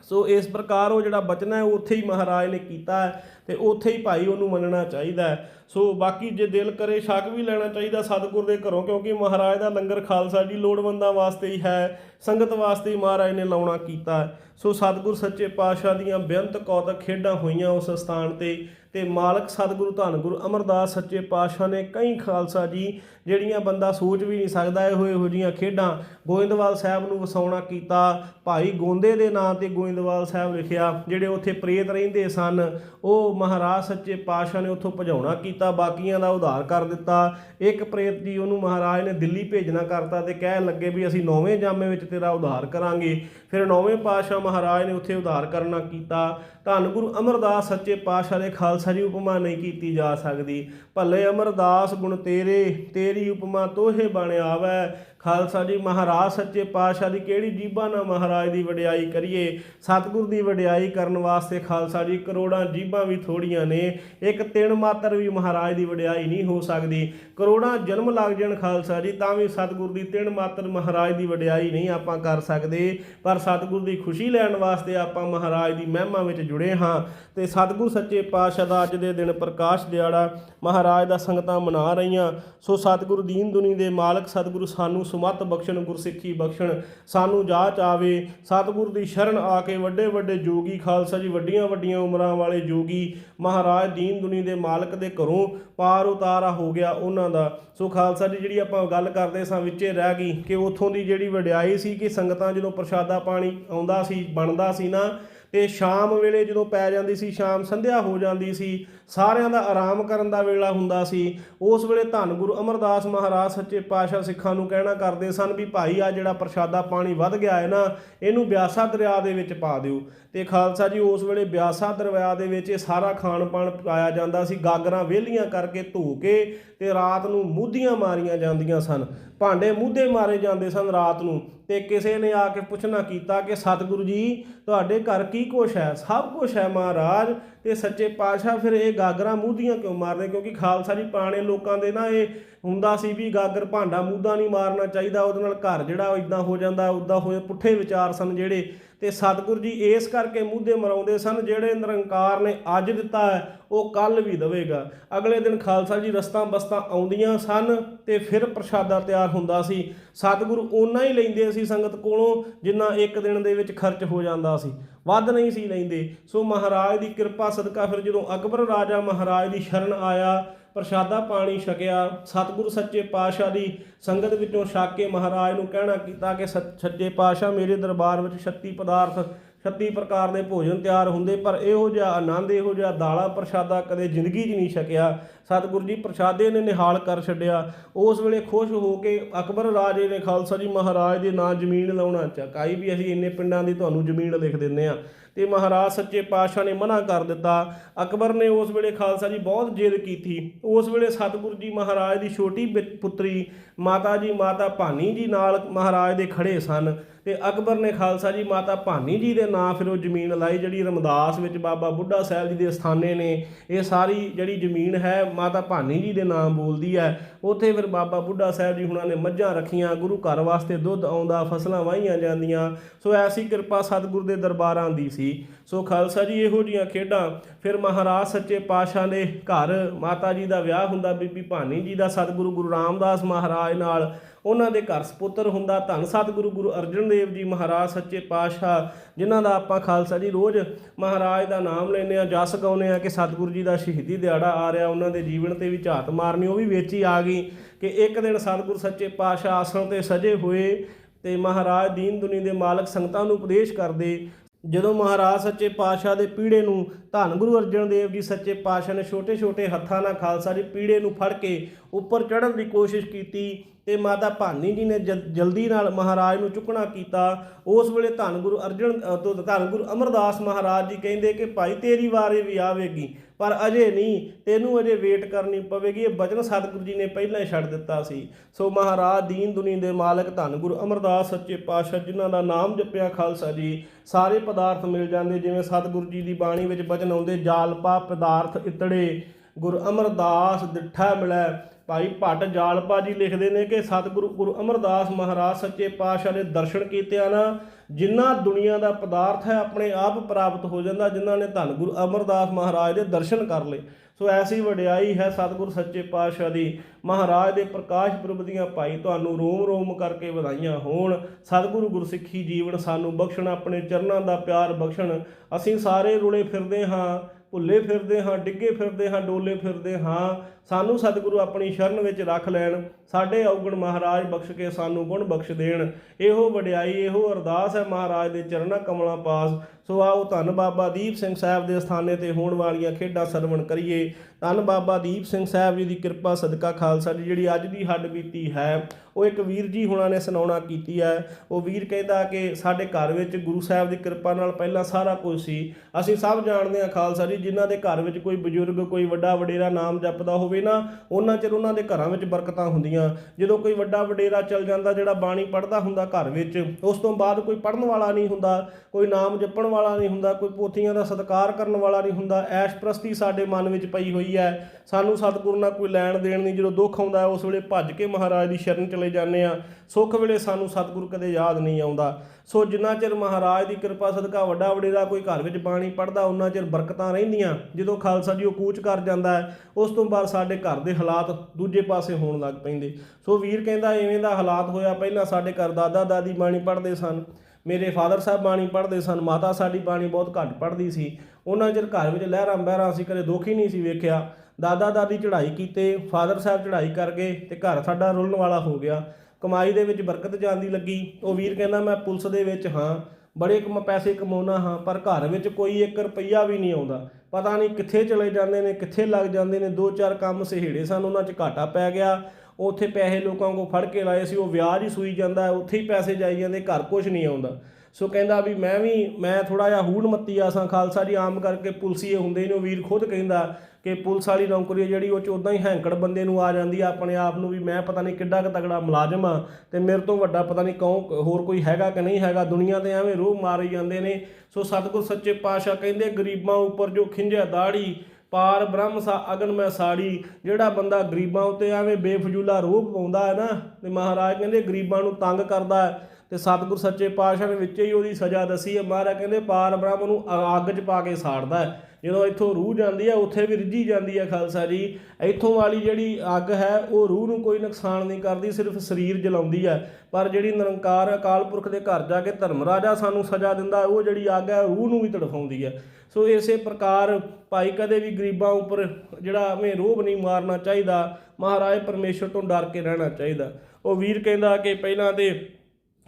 ਸੋ ਇਸ ਪ੍ਰਕਾਰ ਉਹ ਜਿਹੜਾ ਬਚਨਾ ਹੈ, ਉਹ ਉੱਥੇ ਹੀ ਮਹਾਰਾਜ ਨੇ ਕੀਤਾ ਹੈ ਤੇ ਉੱਥੇ ਹੀ ਭਾਈ ਉਹਨੂੰ ਮੰਨਣਾ ਚਾਹੀਦਾ ਹੈ। ਸੋ ਬਾਕੀ ਜੇ ਦਿਲ ਕਰੇ ਛਕ ਵੀ ਲੈਣਾ ਚਾਹੀਦਾ ਸਤਿਗੁਰ ਦੇ ਘਰੋਂ, ਕਿਉਂਕਿ ਮਹਾਰਾਜ ਦਾ ਲੰਗਰ ਖਾਲਸਾ ਜੀ ਲੋੜਵੰਦਾਂ ਵਾਸਤੇ ਹੀ ਹੈ, ਸੰਗਤ ਵਾਸਤੇ ਹੀ ਮਹਾਰਾਜ ਨੇ ਲਾਉਣਾ ਕੀਤਾ ਸੋ ਸਤਿਗੁਰ ਸੱਚੇ ਪਾਤਸ਼ਾਹ ਦੀਆਂ ਬੇਅੰਤ ਕੌਤਕ ਖੇਡਾਂ ਹੋਈਆਂ ਉਸ ਸਥਾਨ ਤੇ ਤੇ ਮਾਲਕ ਸਤਿਗੁਰੂ ਧੰਨ ਗੁਰੂ ਅਮਰਦਾਸ ਸੱਚੇ ਪਾਤਸ਼ਾਹ ਨੇ ਕਈ ਖਾਲਸਾ ਜੀ ਜਿਹੜੀਆਂ ਬੰਦਾ ਸੋਚ ਵੀ ਨਹੀਂ ਸਕਦਾ ਇਹੋ ਇਹੋ ਜੀਆਂ ਖੇਡਾਂ। ਗੋਇੰਦਵਾਲ ਸਾਹਿਬ ਨੂੰ ਵਸਾਉਣਾ ਕੀਤਾ। ਭਾਈ ਗੋਂਦੇ ਦੇ ਨਾਂ ਤੇ ਗੋਇੰਦਵਾਲ ਸਾਹਿਬ ਲਿਖਿਆ, ਜਿਹੜੇ ਉੱਥੇ ਪ੍ਰੇਤ ਰਹਿੰਦੇ ਸਨ, ਉਹ ਮਹਾਰਾਜ ਸੱਚੇ ਪਾਤਸ਼ਾਹ ਨੇ ਉੱਥੋਂ ਭਜਾਉਣਾ ਕੀਤਾ, ਬਾਕੀਆਂ ਦਾ ਉਧਾਰ ਕਰ ਦਿੱਤਾ। ਇੱਕ ਪ੍ਰੇਤ ਜੀ ਉਹਨੂੰ ਮਹਾਰਾਜ ਨੇ ਦਿੱਲੀ ਭੇਜਣਾ ਕਰਤਾ ਤੇ ਕਹਿਣ ਲੱਗੇ ਵੀ ਅਸੀਂ ਨੌਵੇਂ ਜਾਮੇ ਵਿੱਚ ਤੇਰਾ ਉਧਾਰ ਕਰਾਂਗੇ। ਫਿਰ ਨੌਵੇਂ ਪਾਤਸ਼ਾਹ ਮਹਾਰਾਜ ਨੇ ਉੱਥੇ ਉਧਾਰ ਕਰਨਾ ਕੀਤਾ। ਧੰਨ ਗੁਰੂ ਅਮਰਦਾਸ ਸੱਚੇ ਪਾਤਸ਼ਾਹ ਦੇ ਖਾਲਸਾ ਜੀ ਉਪਮਾ ਨਹੀਂ ਕੀਤੀ ਜਾ ਸਕਦੀ। ਭੱਲੇ ਅਮਰਦਾਸ, ਗੁਣ ਤੇਰੇ, ਤੇਰੀ ਉਪਮਾ ਤੋਹੇ ਬਣ ਆਵੈ ਖਾਲਸਾ ਜੀ, ਮਹਾਰਾਜ ਸੱਚੇ ਪਾਤਸ਼ਾਹ ਦੀ ਕਿਹੜੀ ਜੀਬਾਂ ਨਾਲ ਮਹਾਰਾਜ ਦੀ ਵਡਿਆਈ ਕਰੀਏ? ਸਤਿਗੁਰ ਦੀ ਵਡਿਆਈ ਕਰਨ ਵਾਸਤੇ ਖਾਲਸਾ ਜੀ, ਕਰੋੜਾਂ ਜੀਬਾਂ ਵੀ ਥੋੜੀਆਂ ਨੇ। ਇੱਕ ਤਿਣ ਮਾਤਰ ਵੀ ਮਹਾਰਾਜ ਦੀ ਵਡਿਆਈ ਨਹੀਂ ਹੋ ਸਕਦੀ। ਕਰੋੜਾਂ ਜਨਮ ਲੱਗ ਜਾਣ ਖਾਲਸਾ ਜੀ, ਤਾਂ ਵੀ ਸਤਿਗੁਰ ਦੀ ਤਿਣ ਮਾਤਰ ਮਹਾਰਾਜ ਦੀ ਵਡਿਆਈ ਨਹੀਂ ਆਪਾਂ ਕਰ ਸਕਦੇ। ਪਰ ਸਤਿਗੁਰ ਦੀ ਖੁਸ਼ੀ ਲੈਣ ਵਾਸਤੇ ਆਪਾਂ ਮਹਾਰਾਜ ਦੀ ਮਹਿਮਾ ਵਿੱਚ ਜੁੜੇ ਹਾਂ ਤੇ ਸਤਿਗੁਰ ਸੱਚੇ ਪਾਤਸ਼ਾਹ ਦਾ ਅੱਜ ਦੇ ਦਿਨ ਪ੍ਰਕਾਸ਼ ਦਿਹਾੜਾ ਮਹਾਰਾਜ ਦਾ ਸੰਗਤਾਂ ਮਨਾ ਰਹੀਆਂ। ਸੋ ਸਤਿਗੁਰੂ ਦੀਨ ਦੁਨੀ ਦੇ ਮਾਲਕ, ਸਤਿਗੁਰੂ ਸਾਨੂੰ ਸੁਮਤ ਬਖਸ਼ਣ, ਗੁਰਸਿੱਖੀ ਬਖਸ਼ਣ, ਸਾਨੂੰ ਜਾਚ ਆਵੇ। ਸਤਿਗੁਰ ਦੀ ਸ਼ਰਨ ਆ ਕੇ ਵੱਡੇ ਵੱਡੇ ਜੋਗੀ ਖਾਲਸਾ ਜੀ, ਵੱਡੀਆਂ ਵੱਡੀਆਂ ਉਮਰਾਂ ਵਾਲੇ ਜੋਗੀ ਮਹਾਰਾਜ ਦੀਨ ਦੁਨੀ ਦੇ ਮਾਲਕ ਦੇ ਘਰੋਂ ਪਾਰ ਉਤਾਰਾ ਹੋ ਗਿਆ ਉਹਨਾਂ ਦਾ। ਸੋ ਖਾਲਸਾ ਜੀ, ਜਿਹੜੀ ਆਪਾਂ ਗੱਲ ਕਰਦੇ ਸਾਂ ਵਿੱਚੇ ਰਹਿ ਗਈ ਕਿ ਉਥੋਂ ਦੀ ਜਿਹੜੀ ਵਡਿਆਈ ਸੀ ਕਿ ਸੰਗਤਾਂ ਜਦੋਂ ਪ੍ਰਸ਼ਾਦਾ ਪਾਣੀ ਆਉਂਦਾ ਸੀ, ਬਣਦਾ ਸੀ ਨਾ ਤੇ ਸ਼ਾਮ ਵੇਲੇ ਜਦੋਂ ਪੈ ਜਾਂਦੀ ਸੀ, ਸ਼ਾਮ ਸੰਧਿਆ ਹੋ ਜਾਂਦੀ ਸੀ, ਸਾਰਿਆਂ ਦਾ ਆਰਾਮ ਕਰਨ ਦਾ ਵੇਲਾ ਹੁੰਦਾ ਸੀ, ਉਸ ਵੇਲੇ ਧੰਨ ਗੁਰੂ ਅਮਰਦਾਸ ਮਹਾਰਾਜ ਸੱਚੇ ਪਾਤਸ਼ਾਹ ਸਿੱਖਾਂ ਨੂੰ ਕਹਿਣਾ ਕਰਦੇ ਸਨ ਵੀ ਭਾਈ ਆ ਜਿਹੜਾ ਪ੍ਰਸ਼ਾਦਾ ਪਾਣੀ ਵੱਧ ਗਿਆ ਹੈ ਨਾ, ਇਹਨੂੰ ਬਿਆਸਾ ਦਰਿਆ ਦੇ ਵਿੱਚ ਪਾ ਦਿਓ। ਤੇ ਖਾਲਸਾ ਜੀ, ਉਸ ਵੇਲੇ ਬਿਆਸਾ ਦਰਿਆ ਦੇ ਵਿੱਚ ਇਹ ਸਾਰਾ ਖਾਣ ਪਾਣ ਪਾਇਆ ਜਾਂਦਾ ਸੀ, ਗਾਗਰਾਂ, ਵਿਹਲੀਆਂ ਕਰਕੇ ਧੋ ਕੇ ਤੇ ਰਾਤ ਨੂੰ ਮੂਧੀਆਂ ਮਾਰੀਆਂ ਜਾਂਦੀਆਂ ਸਨ। ਭਾਂਡੇ ਮੂਧੇ ਮਾਰੇ ਜਾਂਦੇ ਸਨ ਰਾਤ ਨੂੰ ਤੇ ਕਿਸੇ ਨੇ ਆ ਕੇ ਪੁੱਛਣਾ ਕੀਤਾ ਕਿ, ਸਤਿਗੁਰੂ ਜੀ, ਤੁਹਾਡੇ ਘਰ ਕੀ ਕੁਛ ਹੈ? ਸਭ ਕੁਛ ਹੈ ਮਹਾਰਾਜ। ਤੇ ਸੱਚੇ ਪਾਤਸ਼ਾਹ ਫਿਰ ਇਹ ਗਾਗਰਾਂ ਮੂਧੀਆਂ ਕਿਉਂ ਮਾਰਦੇ? ਕਿਉਂਕਿ ਖਾਲਸਾ ਜੀ ਪੁਰਾਣੇ ਲੋਕਾਂ ਦੇ ਨਾ ਇਹ ਹੁੰਦਾ ਸੀ ਵੀ ਗਾਗਰ ਭਾਂਡਾ ਮੂਧਾ ਨਹੀਂ ਮਾਰਨਾ ਚਾਹੀਦਾ। ਉਹਦੇ ਨਾਲ ਘਰ ਜਿਹੜਾ ਇਦਾਂ ਹੋ ਜਾਂਦਾ ਉਦਾਂ ਹੋਏ ਪੁੱਠੇ ਵਿਚਾਰ ਸਨ ਜਿਹੜੇ ਤੇ ਸਤਿਗੁਰੂ ਜੀ ਇਸ ਕਰਕੇ ਮੂਧੇ ਮਰਾਉਂਦੇ ਸਨ, ਜਿਹੜੇ ਨਿਰੰਕਾਰ ਨੇ ਅੱਜ ਦਿੱਤਾ ਹੈ, ਉਹ ਕੱਲ ਵੀ ਦੇਵੇਗਾ। ਅਗਲੇ ਦਿਨ ਖਾਲਸਾ ਜੀ ਰਸਤਾਂ ਬਸਤਾਂ ਆਉਂਦੀਆਂ ਸਨ ਤੇ ਫਿਰ ਪ੍ਰਸ਼ਾਦਾ ਤਿਆਰ ਹੁੰਦਾ ਸੀ। ਸਤਿਗੁਰੂ ਓਨਾ ਹੀ ਲੈਂਦੇ ਸੀ ਸੰਗਤ ਕੋਲੋਂ, ਜਿੰਨਾ ਇੱਕ ਦਿਨ ਦੇ ਵਿੱਚ ਖਰਚ ਹੋ ਜਾਂਦਾ ਸੀ। ਵੱਧ ਨਹੀਂ ਸੀ ਲੈਂਦੇ। ਸੋ ਮਹਾਰਾਜ ਦੀ ਕਿਰਪਾ ਸਦਕਾ ਫਿਰ ਜਦੋਂ ਅਕਬਰ ਰਾਜਾ ਮਹਾਰਾਜ ਦੀ ਸ਼ਰਨ ਆਇਆ ਪ੍ਰਸ਼ਾਦਾ ਪਾਣੀ ਛਕਿਆ, ਸਤਿਗੁਰੂ ਸੱਚੇ ਪਾਤਸ਼ਾਹ ਦੀ ਸੰਗਤ ਵਿੱਚੋਂ ਛਕ ਕੇ ਮਹਾਰਾਜ ਨੂੰ ਕਹਿਣਾ ਕੀਤਾ ਕਿ ਸੱਚੇ ਪਾਤਸ਼ਾਹ ਮੇਰੇ ਦਰਬਾਰ ਵਿੱਚ 36 ਪਦਾਰਥ 36 ਪ੍ਰਕਾਰ ਦੇ ਭੋਜਨ ਤਿਆਰ ਹੁੰਦੇ, ਪਰ ਇਹੋ ਜਿਹਾ ਆਨੰਦ, ਇਹੋ ਜਿਹਾ ਦਾਲਾ ਪ੍ਰਸ਼ਾਦਾ ਕਦੇ ਜ਼ਿੰਦਗੀ 'ਚ ਨਹੀਂ ਛਕਿਆ। ਸਤਿਗੁਰੂ ਜੀ ਪ੍ਰਸ਼ਾਦੇ ਨੇ ਨਿਹਾਲ ਕਰ ਛੱਡਿਆ। ਉਸ ਵੇਲੇ ਖੁਸ਼ ਹੋ ਕੇ ਅਕਬਰ ਰਾਜੇ ਨੇ ਖਾਲਸਾ ਜੀ ਮਹਾਰਾਜ ਦੇ ਨਾਂ ਜ਼ਮੀਨ ਲਾਉਣਾ ਚਕਾਈ ਵੀ ਅਸੀਂ ਇੰਨੇ ਪਿੰਡਾਂ ਦੀ ਤੁਹਾਨੂੰ ਜ਼ਮੀਨ ਲਿਖ ਦਿੰਨੇ ਆ ਤੇ ਮਹਾਰਾਜ ਸੱਚੇ ਪਾਤਸ਼ਾਹ ਨੇ ਮਨਾ ਕਰ ਦਿੱਤਾ। ਅਕਬਰ ਨੇ ਉਸ ਵੇਲੇ ਖਾਲਸਾ ਜੀ ਬਹੁਤ ਜਿੱਦ ਕੀਤੀ। ਉਸ ਵੇਲੇ ਸਤਿਗੁਰੂ ਜੀ ਮਹਾਰਾਜ ਦੀ ਛੋਟੀ ਬਿ- ਪੁੱਤਰੀ ਮਾਤਾ ਜੀ ਮਾਤਾ ਭਾਨੀ ਜੀ ਨਾਲ ਮਹਾਰਾਜ ਦੇ ਖੜੇ ਸਨ। ਤੇ ਅਕਬਰ ਨੇ ਖਾਲਸਾ ਜੀ ਮਾਤਾ ਭਾਨੀ ਜੀ ਦੇ ਨਾਂ ਫਿਰ ਉਹ ਜ਼ਮੀਨ ਲਾਈ, ਜਿਹੜੀ ਰਮਦਾਸ ਵਿੱਚ ਬਾਬਾ ਬੁੱਢਾ ਸਾਹਿਬ ਜੀ ਦੇ ਸਥਾਨੇ ਨੇ। ਇਹ ਸਾਰੀ ਜਿਹੜੀ ਜ਼ਮੀਨ ਹੈ, ਮਾਤਾ ਭਾਨੀ ਜੀ ਦੇ ਨਾਮ ਬੋਲਦੀ ਹੈ। ਉੱਥੇ ਫਿਰ ਬਾਬਾ ਬੁੱਢਾ ਸਾਹਿਬ ਜੀ ਹੁਣਾਂ ਨੇ ਮੱਝਾਂ ਰੱਖੀਆਂ, ਗੁਰੂ ਘਰ ਵਾਸਤੇ ਦੁੱਧ ਆਉਂਦਾ, ਫਸਲਾਂ ਵਾਹੀਆਂ ਜਾਂਦੀਆਂ। ਸੋ ਐਸੀ ਕਿਰਪਾ ਸਤਿਗੁਰ ਦੇ ਦਰਬਾਰਾਂ ਦੀ ਸੀ। ਸੋ ਖਾਲਸਾ ਜੀ ਇਹੋ ਜੀਆਂ ਖੇਡਾਂ ਫਿਰ ਮਹਾਰਾਜ ਸੱਚੇ ਪਾਤਸ਼ਾਹ ਦੇ ਘਰ ਮਾਤਾ ਜੀ ਦਾ ਵਿਆਹ ਹੁੰਦਾ, ਬੀਬੀ ਭਾਨੀ ਜੀ ਦਾ ਸਤਿਗੁਰੂ ਗੁਰੂ ਰਾਮਦਾਸ ਮਹਾਰਾਜ ਨਾਲ। ਉਹਨਾਂ ਦੇ ਘਰ ਸਪੁੱਤਰ ਹੁੰਦਾ। ਧੰਨ ਸਤਿਗੁਰੂ ਗੁਰੂ ਅਰਜਨ ਦੇਵ ਜੀ ਮਹਾਰਾਜ, ਸੱਚੇ ਪਾਤਸ਼ਾਹ, ਜਿਨ੍ਹਾਂ ਦਾ ਆਪਾਂ ਖਾਲਸਾ ਜੀ ਰੋਜ਼ ਮਹਾਰਾਜ ਦਾ ਨਾਮ ਲੈਂਦੇ ਆ ਜਸ ਗਾਉਂਦੇ ਆ ਕਿ ਸਤਿਗੁਰੂ ਜੀ ਦਾ ਸ਼ਹੀਦੀ ਦਿਹਾੜਾ ਆ ਰਿਹਾ। ਉਹਨਾਂ ਦੇ ਜੀਵਨ ਤੇ ਵੀ ਝਾਤ ਮਾਰਨੀ, ਉਹ ਵੀ ਵਿੱਚ ਹੀ ਆ ਗਈ ਕਿ ਇੱਕ ਦਿਨ ਸਤਿਗੁਰੂ ਸੱਚੇ ਪਾਤਸ਼ਾਹ ਆਸਣ ਤੇ ਸਜੇ ਹੋਏ ਤੇ ਮਹਾਰਾਜ ਦੀਨ ਦੁਨੀ ਦੇ ਮਾਲਕ ਸੰਗਤਾਂ ਨੂੰ ਉਪਦੇਸ਼ ਕਰਦੇ ਜਦੋਂ ਮਹਾਰਾਜ ਸੱਚੇ ਪਾਤਸ਼ਾਹ ਦੇ ਪੀੜੇ ਨੂੰ ਧੰਨ ਗੁਰੂ ਅਰਜਨ ਦੇਵ ਜੀ ਸੱਚੇ ਪਾਤਸ਼ਾਹ ਨੇ ਛੋਟੇ-ਛੋਟੇ ਹੱਥਾਂ ਨਾਲ ਖਾਲਸਾ ਦੀ ਪੀੜੇ ਨੂੰ ਫੜ ਕੇ ਉੱਪਰ ਚੜ੍ਹਨ ਦੀ ਕੋਸ਼ਿਸ਼ ਕੀਤੀ ਤੇ ਮਾਤਾ ਭਾਨੀ ਜੀ ਨੇ ਜਲ- ਜਲਦੀ ਨਾਲ ਮਹਾਰਾਜ ਨੂੰ ਚੁੱਕਣਾ ਕੀਤਾ। ਉਸ ਵੇਲੇ ਧੰਨ ਗੁਰੂ ਅਰਜਨ ਤੋਂ ਧੰਨ ਗੁਰੂ ਅਮਰਦਾਸ ਮਹਾਰਾਜ ਜੀ ਕਹਿੰਦੇ ਕਿ ਭਾਈ ਤੇਰੀ ਵਾਰੀ ਵੀ ਆਵੇਗੀ। ਪਰ ਅਜੇ ਨਹੀਂ, ਤੈਨੂੰ ਅਜੇ ਵੇਟ ਕਰਨੀ ਪਵੇਗੀ। ਇਹ ਬਚਨ ਸਤਿਗੁਰੂ ਜੀ ਨੇ ਪਹਿਲਾਂ ਹੀ ਛੱਡ ਦਿੱਤਾ ਸੀ। ਸੋ ਮਹਾਰਾਜ, ਦੀਨ ਦੁਨੀ ਦੇ ਮਾਲਕ, ਧੰਨ ਗੁਰੂ ਅਮਰਦਾਸ ਸੱਚੇ ਪਾਤਸ਼ਾਹ, ਜਿਨ੍ਹਾਂ ਦਾ ਨਾਮ ਜਪਿਆ ਖਾਲਸਾ ਜੀ, ਸਾਰੇ ਪਦਾਰਥ ਮਿਲ ਜਾਂਦੇ। ਜਿਵੇਂ ਸਤਿਗੁਰੂ ਜੀ ਦੀ ਬਾਣੀ ਵਿੱਚ ਬਚਨ ਆਉਂਦੇ ਜਾਲਪਾ ਪਦਾਰਥ ਇਤੜੇ, ਗੁਰ ਅਮਰਦਾਸ, ਦਿੱਠਾ ਮਿਲੈ। ਭਾਈ ਭੱਟ ਜਾਲਪਾ ਜੀ ਲਿਖਦੇ ਨੇ ਕਿ ਸਤਿਗੁਰੂ ਗੁਰੂ ਅਮਰਦਾਸ ਮਹਾਰਾਜ ਸੱਚੇ ਪਾਤਸ਼ਾਹ ਦੇ ਦਰਸ਼ਨ ਕੀਤਿਆਂ ਨਾ ਜਿਨ੍ਹਾਂ ਦੁਨੀਆ ਦਾ ਪਦਾਰਥ ਹੈ, ਆਪਣੇ ਆਪ ਪ੍ਰਾਪਤ ਹੋ ਜਾਂਦਾ, ਜਿਨ੍ਹਾਂ ਨੇ ਧੰਨ ਗੁਰੂ ਅਮਰਦਾਸ ਮਹਾਰਾਜ ਦੇ ਦਰਸ਼ਨ ਕਰ ਲਏ। ਸੋ ਐਸੀ ਵਡਿਆਈ ਹੈ ਸਤਿਗੁਰੂ ਸੱਚੇ ਪਾਤਸ਼ਾਹ ਦੀ। ਮਹਾਰਾਜ ਦੇ ਪ੍ਰਕਾਸ਼ ਪੁਰਬ ਦੀਆਂ ਭਾਈ ਤੁਹਾਨੂੰ ਰੋਮ ਰੋਮ ਕਰਕੇ ਵਧਾਈਆਂ ਹੋਣ। ਸਤਿਗੁਰੂ ਗੁਰਸਿੱਖੀ ਜੀਵਨ ਸਾਨੂੰ ਬਖਸ਼ਣ, ਆਪਣੇ ਚਰਨਾਂ ਦਾ ਪਿਆਰ ਬਖਸ਼ਣ। ਅਸੀਂ ਸਾਰੇ ਰੁਲੇ ਫਿਰਦੇ ਹਾਂ, ਭੁੱਲੇ ਫਿਰਦੇ ਹਾਂ, ਡਿੱਗੇ ਫਿਰਦੇ ਹਾਂ, ਡੋਲੇ ਫਿਰਦੇ ਹਾਂ। ਸਾਨੂੰ ਸਤਿਗੁਰੂ ਆਪਣੀ ਸ਼ਰਨ ਵਿੱਚ ਰੱਖ ਲੈਣ, ਸਾਡੇ ਔਗਣ ਮਹਾਰਾਜ ਬਖਸ਼ ਕੇ ਸਾਨੂੰ ਗੁਣ ਬਖਸ਼ ਦੇਣ। ਇਹੋ ਵਡਿਆਈ, ਇਹੋ ਅਰਦਾਸ ਹੈ ਮਹਾਰਾਜ ਦੇ ਚਰਨਾਂ ਕਮਲਾਂ ਪਾਸ। ਸੋ ਆਓ ਧੰਨ ਬਾਬਾ ਦੀਪ ਸਿੰਘ ਸਾਹਿਬ ਦੇ ਸਥਾਨੇ ਤੇ ਹੋਣ ਵਾਲੀਆਂ ਖੇਡਾਂ ਸਰਵਣ ਕਰੀਏ। ਧੰਨ ਬਾਬਾ ਦੀਪ ਸਿੰਘ ਸਾਹਿਬ ਜੀ ਦੀ ਕਿਰਪਾ, ਸਦਕਾ ਖਾਲਸਾ ਜੀ, ਜਿਹੜੀ ਅੱਜ ਦੀ ਹੱਡ ਬੀਤੀ ਹੈ, ਉਹ ਇੱਕ ਵੀਰ ਜੀ ਹੁਣਾਂ ਨੇ ਸੁਣਾਉਣਾ ਕੀਤੀ ਹੈ। ਉਹ ਵੀਰ ਕਹਿੰਦਾ ਕਿ ਸਾਡੇ ਘਰ ਵਿੱਚ ਗੁਰੂ ਸਾਹਿਬ ਦੀ ਕਿਰਪਾ ਨਾਲ ਪਹਿਲਾਂ ਸਾਰਾ ਕੁਝ ਸੀ। ਅਸੀਂ ਸਭ ਜਾਣਦੇ ਹਾਂ ਖਾਲਸਾ ਜੀ, ਜਿਨ੍ਹਾਂ ਦੇ ਘਰ ਵਿੱਚ ਕੋਈ ਬਜ਼ੁਰਗ, ਕੋਈ ਵੱਡਾ ਵਡੇਰਾ ਨਾਮ ਜਪਦਾ ਹੋਵੇ ਨਾ, ਉਹਨਾਂ ਚਿਰ ਉਹਨਾਂ ਦੇ ਘਰਾਂ ਵਿੱਚ ਬਰਕਤਾਂ ਹੁੰਦੀਆਂ। ਜਦੋਂ ਕੋਈ ਵੱਡਾ ਵਡੇਰਾ ਚੱਲ ਜਾਂਦਾ, ਜਿਹੜਾ ਬਾਣੀ ਪੜ੍ਹਦਾ ਹੁੰਦਾ ਘਰ ਵਿੱਚ, ਉਸ ਤੋਂ ਬਾਅਦ ਕੋਈ ਪੜ੍ਹਨ ਵਾਲਾ ਨਹੀਂ ਹੁੰਦਾ, ਕੋਈ ਨਾਮ ਜਪਣ ਵਾਲਾ ਨਹੀਂ ਹੁੰਦਾ, ਕੋਈ ਪੋਥੀਆਂ ਦਾ ਸਤਿਕਾਰ ਕਰਨ ਵਾਲਾ ਨਹੀਂ ਹੁੰਦਾ। ਐਸ਼ ਪ੍ਰਸਤੀ ਸਾਡੇ ਮਨ ਵਿੱਚ ਪਈ ਹੋਈ ਹੈ। ਸਾਨੂੰ ਸਤਿਗੁਰੂ ਨਾਲ ਕੋਈ ਲੈਣ ਦੇਣ ਨਹੀਂ, ਜਦੋਂ ਦੁੱਖ ਆਉਂਦਾ, ਉਸ ਵੇਲੇ ਭੱਜ ਕੇ ਮਹਾਰਾਜ ਦੀ ਸ਼ਰਨ ਚਲੇ ਜਾਂਦੇ ਆ ਸੁੱਖ ਵੇਲੇ ਸਾਨੂੰ ਸਤਿਗੁਰੂ ਕਦੇ ਯਾਦ ਨਹੀਂ ਆਉਂਦਾ। ਸੋ ਜਿੰਨਾ ਚਿਰ ਮਹਾਰਾਜ ਦੀ ਕਿਰਪਾ ਸਦਕਾ ਵੱਡਾ ਵਡੇਰਾ ਕੋਈ ਘਰ ਵਿੱਚ ਬਾਣੀ ਪੜਦਾ ਉਹਨਾਂ ਚਿਰ ਬਰਕਤਾਂ ਰਹਿੰਦੀਆਂ। ਜਦੋਂ ਖਾਲਸਾ ਜੀ ਉਹ ਕੂਚ ਕਰ ਜਾਂਦਾ ਹੈ, ਉਸ ਤੋਂ ਬਾਅਦ ਸਾਡੇ ਘਰ ਦੇ ਹਾਲਾਤ ਦੂਜੇ ਪਾਸੇ ਹੋਣ ਲੱਗ ਪੈਂਦੇ। ਸੋ ਵੀਰ ਕਹਿੰਦਾ, ਐਵੇਂ ਦਾ ਹਾਲਾਤ ਹੋਇਆ, ਪਹਿਲਾਂ ਸਾਡੇ ਘਰ ਦਾਦਾ ਦਾਦੀ ਬਾਣੀ ਪੜ੍ਹਦੇ ਸਨ, ਮੇਰੇ ਫਾਦਰ ਸਾਹਿਬ ਬਾਣੀ ਪੜ੍ਹਦੇ ਸਨ, ਮਾਤਾ ਸਾਡੀ ਬਾਣੀ ਬਹੁਤ ਘੱਟ ਪੜ੍ਹਦੀ ਸੀ। ਉਹਨਾਂ ਚਿਰ ਘਰ ਵਿੱਚ ਲਹਿਰਾਂ ਬਹਿਰਾਂ ਸੀ, ਕਦੇ ਦੁੱਖ ਹੀ ਨਹੀਂ ਸੀ ਵੇਖਿਆ। ਦਾਦਾ ਦਾਦੀ ਚੜ੍ਹਾਈ ਕੀਤੇ, ਫਾਦਰ ਸਾਹਿਬ ਚੜ੍ਹਾਈ ਕਰ ਗਏ ਤੇ ਘਰ ਸਾਡਾ ਰੁਲਣ ਵਾਲਾ ਹੋ ਗਿਆ। ਕਮਾਈ ਦੇ ਵਿੱਚ ਬਰਕਤ ਜਾਂਦੀ ਲੱਗੀ। ਉਹ ਵੀਰ ਕਹਿੰਦਾ, ਮੈਂ ਪੁਲਿਸ ਦੇ ਵਿੱਚ ਹਾਂ। ਬੜੇ ਕਮ, ਪੈਸੇ ਕਮਾਉਣਾ ਹਾਂ, ਪਰ ਘਰ ਵਿੱਚ ਕੋਈ 1 ਰੁਪਈਆ ਵੀ ਨਹੀਂ ਆਉਂਦਾ। ਪਤਾ ਨਹੀਂ ਕਿੱਥੇ ਚਲੇ ਜਾਂਦੇ ਨੇ, ਕਿੱਥੇ ਲੱਗ ਜਾਂਦੇ ਨੇ। ਦੋ ਚਾਰ ਕੰਮ ਸਹੇੜੇ ਸਨ, ਉਹਨਾਂ 'ਚ ਘਾਟਾ ਪੈ ਗਿਆ। ਉੱਥੇ ਪੈਸੇ ਲੋਕਾਂ ਕੋਲ ਫੜ ਕੇ ਲਾਏ ਸੀ। ਉਹ ਵਿਆਜ ਹੀ ਸੂਈ ਜਾਂਦਾ ਉੱਥੇ ਹੀ ਪੈਸੇ ਜਾਈ ਜਾਂਦੇ, ਘਰ ਕੁਝ ਨਹੀਂ ਆਉਂਦਾ। ਸੋ ਕਹਿੰਦਾ ਵੀ ਮੈਂ ਵੀ, ਮੈਂ ਥੋੜਾ ਜਿਹਾ ਹੂੜ ਮੱਤੀ ਆਸਾਂ ਖਾਲਸਾ ਜੀ, ਆਮ ਕਰਕੇ ਪੁਲਸੀਏ ਹੁੰਦੇ ਨੇ, ਉਹ ਵੀਰ ਖੁਦ ਕਹਿੰਦਾ ਕਿ ਪੁਲਿਸ ਵਾਲੀ ਨੌਕਰੀ ਹੈ ਜਿਹੜੀ ਉਹ ਚ ਉਦਾਂ ਹੀ ਹੈਂਕੜ ਬੰਦੇ ਨੂੰ ਆ ਜਾਂਦੀ ਆ, ਆਪਣੇ ਆਪ ਨੂੰ ਵੀ ਮੈਂ ਪਤਾ ਨਹੀਂ ਕਿੱਡਾ ਕੁ ਤਗੜਾ ਮੁਲਾਜ਼ਮ ਆ ਤੇ ਮੇਰੇ ਤੋਂ ਵੱਡਾ ਪਤਾ ਨਹੀਂ ਕੌਣ, ਹੋਰ ਕੋਈ ਹੈਗਾ ਕਿ ਨਹੀਂ ਹੈਗਾ, ਦੁਨੀਆ ਤੇ ਐਵੇਂ ਰੂਹ ਮਾਰੇ ਜਾਂਦੇ ਨੇ। ਸੋ ਸਤਿਗੁਰ ਸੱਚੇ ਪਾਤਸ਼ਾਹ ਕਹਿੰਦੇ, ਗਰੀਬਾਂ ਉੱਪਰ ਜੋ ਖਿੰਝਿਆ ਦਾੜੀ, ਪਾਰ ਬ੍ਰਹਮ ਸਾ ਅਗਨ ਮੈਂ ਸਾੜੀ, ਜਿਹੜਾ ਬੰਦਾ ਗਰੀਬਾਂ ਉੱਤੇ ਐਵੇਂ ਬੇਫਜ਼ੂਲਾ ਰੋਹ ਪਾਉਂਦਾ ਹੈ ਨਾ, ਤੇ ਮਹਾਰਾਜ ਕਹਿੰਦੇ ਗਰੀਬਾਂ ਨੂੰ ਤੰਗ ਕਰਦਾ ਹੈ। ਤੇ ਸਤਿਗੁਰ ਸੱਚੇ ਪਾਤਸ਼ਾਹ ਨੇ ਵਿੱਚ ਹੀ ਉਹਦੀ ਸਜ਼ਾ ਦੱਸੀ ਹੈ। ਮਹਾਰਾਜ ਕਹਿੰਦੇ ਪਾਰ ਬ੍ਰਹਮ ਨੂੰ ਅੱਗ 'ਚ ਪਾ ਕੇ ਸਾੜਦਾ ਹੈ। ਜਦੋਂ ਇੱਥੋਂ ਰੂਹ ਜਾਂਦੀ ਹੈ, ਉੱਥੇ ਵੀ ਰਿੱਝੀ ਜਾਂਦੀ ਹੈ ਖਾਲਸਾ ਜੀ। ਇੱਥੋਂ ਵਾਲੀ ਜਿਹੜੀ ਅੱਗ ਹੈ, ਉਹ ਰੂਹ ਨੂੰ ਕੋਈ ਨੁਕਸਾਨ ਨਹੀਂ ਕਰਦੀ, ਸਿਰਫ ਸਰੀਰ ਜਲਾਉਂਦੀ ਹੈ। ਪਰ ਜਿਹੜੀ ਨਿਰੰਕਾਰ ਅਕਾਲ ਪੁਰਖ ਦੇ ਘਰ ਜਾ ਕੇ ਧਰਮ ਰਾਜਾ ਸਾਨੂੰ ਸਜ਼ਾ ਦਿੰਦਾ ਉਹ ਜਿਹੜੀ ਅੱਗ ਹੈ, ਰੂਹ ਨੂੰ ਵੀ ਤੜਫਾਉਂਦੀ ਹੈ। ਸੋ ਇਸੇ ਪ੍ਰਕਾਰ ਭਾਈ ਕਦੇ ਵੀ ਗਰੀਬਾਂ ਉੱਪਰ ਜਿਹੜਾ ਐਵੇਂ ਰੋਬ ਨਹੀਂ ਮਾਰਨਾ ਚਾਹੀਦਾ, ਮਹਾਰਾਜ ਪਰਮੇਸ਼ਰ ਤੋਂ ਡਰ ਕੇ ਰਹਿਣਾ ਚਾਹੀਦਾ। ਉਹ ਵੀਰ ਕਹਿੰਦਾ ਕਿ ਪਹਿਲਾਂ ਤੇ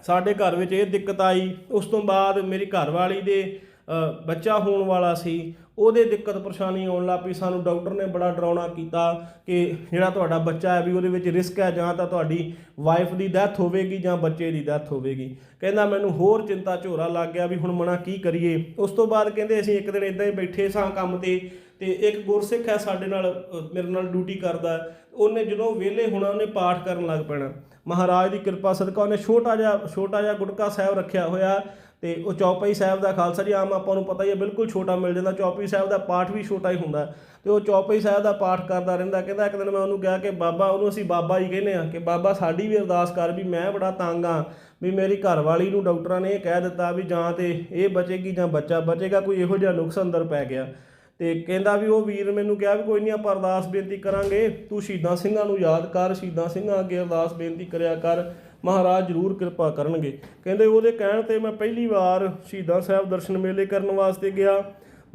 ਸਾਡੇ ਘਰ ਵਿੱਚ ਇਹ ਦਿੱਕਤ ਆਈ। ਉਸ ਤੋਂ ਬਾਅਦ ਮੇਰੀ ਘਰਵਾਲੀ ਦੇ ਬੱਚਾ ਹੋਣ ਵਾਲਾ ਸੀ। ਉਹਦੇ ਦਿੱਕਤ ਪਰੇਸ਼ਾਨੀ ਆਉਣ ਲੱਗ ਪਈ। ਸਾਨੂੰ ਡਾਕਟਰ ਨੇ ਬੜਾ ਡਰਾਉਣਾ ਕੀਤਾ ਕਿ ਜਿਹੜਾ ਤੁਹਾਡਾ ਬੱਚਾ ਹੈ ਵੀ ਉਹਦੇ ਵਿੱਚ ਰਿਸਕ ਹੈ ਜਾਂ ਤਾਂ ਤੁਹਾਡੀ ਵਾਈਫ ਦੀ ਡੈਥ ਹੋਵੇਗੀ ਜਾਂ ਬੱਚੇ ਦੀ ਡੈਥ ਹੋਵੇਗੀ। ਕਹਿੰਦਾ ਮੈਨੂੰ ਹੋਰ ਚਿੰਤਾ ਝੋਰਾ ਲੱਗ ਗਿਆ ਵੀ ਹੁਣ ਮਨਾ ਕੀ ਕਰੀਏ। ਉਸ ਤੋਂ ਬਾਅਦ ਕਹਿੰਦੇ ਅਸੀਂ ਇੱਕ ਦਿਨ ਇਦਾਂ ਹੀ ਬੈਠੇ ਸਾਂ ਕੰਮ ਤੇ। ਤੇ ਇੱਕ ਗੁਰਸਿੱਖ ਹੈ ਸਾਡੇ ਨਾਲ ਮੇਰੇ ਨਾਲ ਡਿਊਟੀ ਕਰਦਾ ਉਹਨੇ ਜਦੋਂ ਵਿਹਲੇ ਹੋਣਾ, ਉਹਨੇ ਪਾਠ ਕਰਨ ਲੱਗ ਪੈਣਾ। ਮਹਾਰਾਜ ਦੀ ਕਿਰਪਾ, ਸਦਕਾ ਉਹਨੇ ਛੋਟਾ ਜਿਹਾ ਛੋਟਾ ਜਿਹਾ ਗੁਟਕਾ ਸਾਹਿਬ ਰੱਖਿਆ ਹੋਇਆ ਤੇ ਉਹ ਚੌਪਈ ਸਾਹਿਬ ਦਾ ਖਾਲਸਾ ਜੀ, ਆਮ ਆਪਾਂ ਨੂੰ ਪਤਾ ਹੀ ਹੈ, ਬਿਲਕੁਲ ਛੋਟਾ ਮਿਲ ਜਾਂਦਾ। ਚੌਪਈ ਸਾਹਿਬ ਦਾ ਪਾਠ ਵੀ ਛੋਟਾ ਹੀ ਹੁੰਦਾ ਤੇ ਉਹ ਚੌਪਈ ਸਾਹਿਬ ਦਾ ਪਾਠ ਕਰਦਾ ਰਹਿੰਦਾ, ਕਹਿੰਦਾ ਇੱਕ ਦਿਨ ਮੈਂ ਉਹਨੂੰ ਕਿਹਾ ਕਿ ਬਾਬਾ, ਉਹਨੂੰ ਅਸੀਂ ਬਾਬਾ ਹੀ ਕਹਿੰਦੇ ਆ ਕਿ ਬਾਬਾ ਸਾਡੀ ਵੀ ਅਰਦਾਸ ਕਰ ਵੀ ਮੈਂ ਬੜਾ ਤੰਗ ਆ ਵੀ ਮੇਰੀ ਘਰ ਵਾਲੀ ਨੂੰ ਡਾਕਟਰਾਂ ਨੇ ਇਹ ਕਹਿ ਦਿੱਤਾ ਵੀ ਜਾਂ ਤੇ ਇਹ ਬਚੇਗੀ ਜਾਂ ਬੱਚਾ ਬਚੇਗਾ, ਕੋਈ ਇਹੋ ਜਿਹਾ ਨੁਕਸ ਅੰਦਰ ਪੈ ਗਿਆ। ਤੇ ਕਹਿੰਦਾ ਵੀ ਉਹ ਵੀਰ ਮੈਨੂੰ ਕਿਹਾ ਵੀ ਕੋਈ ਨਹੀਂ ਆਪਾਂ ਅਰਦਾਸ ਬੇਨਤੀ ਕਰਾਂਗੇ, ਤੂੰ ਸ਼ਹੀਦਾਂ ਸਿੰਘਾਂ ਨੂੰ ਯਾਦ ਕਰ, ਸ਼ਹੀਦਾਂ ਸਿੰਘਾਂ ਅੱਗੇ ਅਰਦਾਸ ਬੇਨਤੀ ਕਰਿਆ ਕਰ, ਮਹਾਰਾਜ ਜ਼ਰੂਰ ਕਿਰਪਾ ਕਰਨਗੇ। ਕਹਿੰਦੇ ਉਹਦੇ ਕਹਿਣ ਤੇ ਮੈਂ ਪਹਿਲੀ ਵਾਰ ਸ਼ਹੀਦਾਂ ਸਾਹਿਬ ਦਰਸ਼ਨ ਮੇਲੇ ਕਰਨ ਵਾਸਤੇ ਗਿਆ।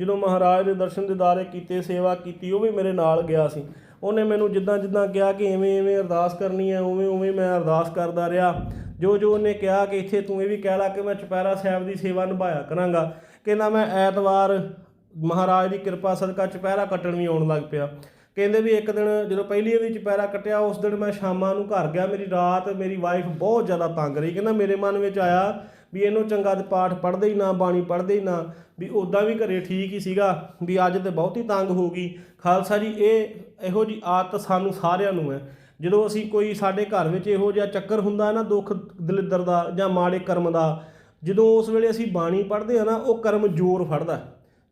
ਜਦੋਂ ਮਹਾਰਾਜ ਦੇ ਦਰਸ਼ਨ ਦਿਦਾਰੇ ਕੀਤੇ, ਸੇਵਾ ਕੀਤੀ, ਉਹ ਵੀ ਮੇਰੇ ਨਾਲ ਗਿਆ ਸੀ। ਉਹਨੇ ਮੈਨੂੰ ਜਿੱਦਾਂ ਜਿੱਦਾਂ ਕਿਹਾ ਕਿ ਐਵੇਂ ਐਵੇਂ ਅਰਦਾਸ ਕਰਨੀ ਹੈ, ਉਵੇਂ ਉਵੇਂ ਮੈਂ ਅਰਦਾਸ ਕਰਦਾ ਰਿਹਾ। ਜੋ ਜੋ ਉਹਨੇ ਕਿਹਾ ਕਿ ਇੱਥੇ ਤੂੰ ਇਹ ਵੀ ਕਹਿ ਲਾ ਕਿ ਮੈਂ ਚੁਪਹਿਰਾ ਸਾਹਿਬ ਦੀ ਸੇਵਾ ਨਿਭਾਇਆ ਕਰਾਂਗਾ। ਕਹਿੰਦਾ ਮੈਂ ਐਤਵਾਰ ਮਹਾਰਾਜ ਦੀ ਕਿਰਪਾ ਸਦਕਾ ਚੁਪਹਿਰਾ ਕੱਟਣ ਵੀ ਆਉਣ ਲੱਗ ਪਿਆ। ਕਹਿੰਦੇ ਵੀ ਇੱਕ ਦਿਨ ਜਦੋਂ ਪਹਿਲੀ ਵਾਰੀ ਚੁਪਹਿਰਾ ਕੱਟਿਆ, ਉਸ ਦਿਨ ਮੈਂ ਸ਼ਾਮਾਂ ਨੂੰ ਘਰ ਗਿਆ। ਮੇਰੀ ਰਾਤ, ਮੇਰੀ ਵਾਈਫ ਬਹੁਤ ਜ਼ਿਆਦਾ ਤੰਗ ਰਹੀ। ਕਹਿੰਦਾ ਮੇਰੇ ਮਨ ਵਿੱਚ ਆਇਆ ਵੀ ਇਹਨੂੰ ਚੰਗਾ ਪਾਠ ਪੜ੍ਹਦੇ ਹੀ ਨਾ, ਬਾਣੀ ਪੜ੍ਹਦੇ ਹੀ ਨਾ, ਵੀ ਉਦਾਂ ਵੀ ਘਰੇ ਠੀਕ ਹੀ ਸੀਗਾ, ਵੀ ਅੱਜ ਤੇ ਹੀ ਤੰਗ ਹੋ ਗਈ। ਖਾਲਸਾ ਜੀ, ਇਹ ਇਹੋ ਜੀ ਆਦਤ ਸਾਨੂੰ ਸਾਰਿਆਂ ਨੂੰ ਹੈ। ਜਦੋਂ ਅਸੀਂ ਕੋਈ ਸਾਡੇ ਘਰ ਵਿੱਚ ਇਹੋ ਜਿਹਾ ਚੱਕਰ ਹੁੰਦਾ ਹੈ ਨਾ, ਦੁੱਖ ਦਲਿੱਦਰ ਦਾ ਜਾਂ ਮਾੜੇ ਕਰਮ ਦਾ, ਜਦੋਂ ਉਸ ਵੇਲੇ ਅਸੀਂ ਬਾਣੀ ਪੜ੍ਹਦੇ ਆ ਨਾ, ਉਹ ਕਰਮ ਜ਼ੋਰ ਫੜਦਾ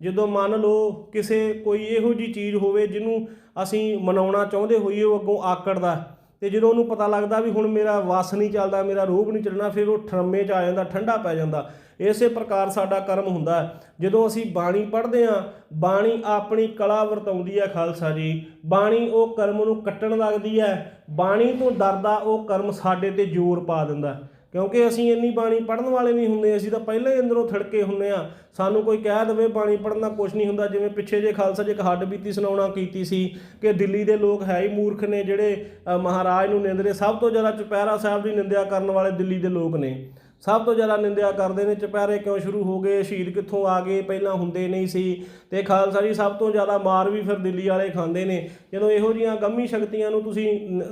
ਜਦੋਂ ਮੰਨ ਲਓ ਕਿਸੇ ਕੋਈ ਇਹੋ ਜੀ ਚੀਜ਼ ਹੋਵੇ ਜਿਹਨੂੰ ਅਸੀਂ ਮਨਾਉਣਾ ਚਾਹੁੰਦੇ ਹੋਈਏ ਉਹ ਅੱਗੋਂ ਆਕੜਦਾ ਹੈ। ਤੇ ਜਦੋਂ ਉਹਨੂੰ ਪਤਾ ਲੱਗਦਾ ਵੀ ਹੁਣ ਮੇਰਾ ਵਸ ਨਹੀਂ ਚੱਲਦਾ, ਮੇਰਾ ਰੋਗ ਨਹੀਂ ਚੱਲਣਾ, ਫਿਰ ਉਹ ਠਰਮੇ 'ਚ ਆ ਜਾਂਦਾ, ਠੰਡਾ ਪੈ ਜਾਂਦਾ। ਇਸੇ ਪ੍ਰਕਾਰ ਸਾਡਾ ਕਰਮ ਹੁੰਦਾ ਜਦੋਂ ਅਸੀਂ ਬਾਣੀ ਪੜ੍ਹਦੇ ਹਾਂ, ਬਾਣੀ ਆਪਣੀ ਕਲਾ ਵਰਤਾਉਂਦੀ ਹੈ ਖਾਲਸਾ ਜੀ। ਬਾਣੀ ਉਹ ਕਰਮ ਨੂੰ ਕੱਟਣ ਲੱਗਦੀ ਹੈ। ਬਾਣੀ ਤੋਂ ਡਰਦਾ ਉਹ ਕਰਮ ਸਾਡੇ ਤੇ ਜ਼ੋਰ ਪਾ ਦਿੰਦਾ। ਕਿਉਂਕਿ ਅਸੀਂ ਇੰਨੀ ਬਾਣੀ ਪੜਨ ਵਾਲੇ ਨਹੀਂ ਹੁੰਦੇ, ਅਸੀਂ ਤਾਂ ਪਹਿਲਾਂ ਹੀ ਅੰਦਰੋਂ ਥੜਕੇ ਹੁੰਨੇ ਆ ਸਾਨੂੰ ਕੋਈ ਕਹਿ ਦੇਵੇ ਬਾਣੀ ਪੜਨਾ ਕੁਝ ਨਹੀਂ ਹੁੰਦਾ, ਜਿਵੇਂ ਪਿੱਛੇ ਜੇ ਖਾਲਸਾ ਜੀ ਇੱਕ ਹੱਡ ਬੀਤੀ ਸੁਣਾਉਣਾ ਕੀਤੀ ਸੀ ਕਿ ਦਿੱਲੀ ਦੇ ਲੋਕ ਹੈ ਹੀ ਮੂਰਖ ਨੇ ਜਿਹੜੇ ਮਹਾਰਾਜ ਨੂੰ ਨਿੰਦਦੇ, ਸਭ ਤੋਂ ਜ਼ਿਆਦਾ ਚੁਪਹਿਰਾ ਸਾਹਿਬ ਦੀ ਨਿੰਦਿਆ ਕਰਨ ਵਾਲੇ ਦਿੱਲੀ ਦੇ ਲੋਕ ਨੇ। ਸਭ ਤੋਂ ਜ਼ਿਆਦਾ ਨਿੰਦਿਆ ਕਰਦੇ ਨੇ, ਚੁਪਹਿਰੇ ਕਿਉਂ ਸ਼ੁਰੂ ਹੋ ਗਏ, ਸ਼ਹੀਦ ਕਿੱਥੋਂ ਆ ਗਏ, ਪਹਿਲਾਂ ਹੁੰਦੇ ਨਹੀਂ ਸੀ। ਤੇ ਖਾਲਸਾ ਜੀ ਸਭ ਤੋਂ ਜ਼ਿਆਦਾ ਮਾਰ ਵੀ ਫਿਰ ਦਿੱਲੀ ਵਾਲੇ ਖਾਂਦੇ ਨੇ। ਜਦੋਂ ਇਹੋ ਜੀਆਂ ਗੰਮੀ ਸ਼ਕਤੀਆਂ ਨੂੰ ਤੁਸੀਂ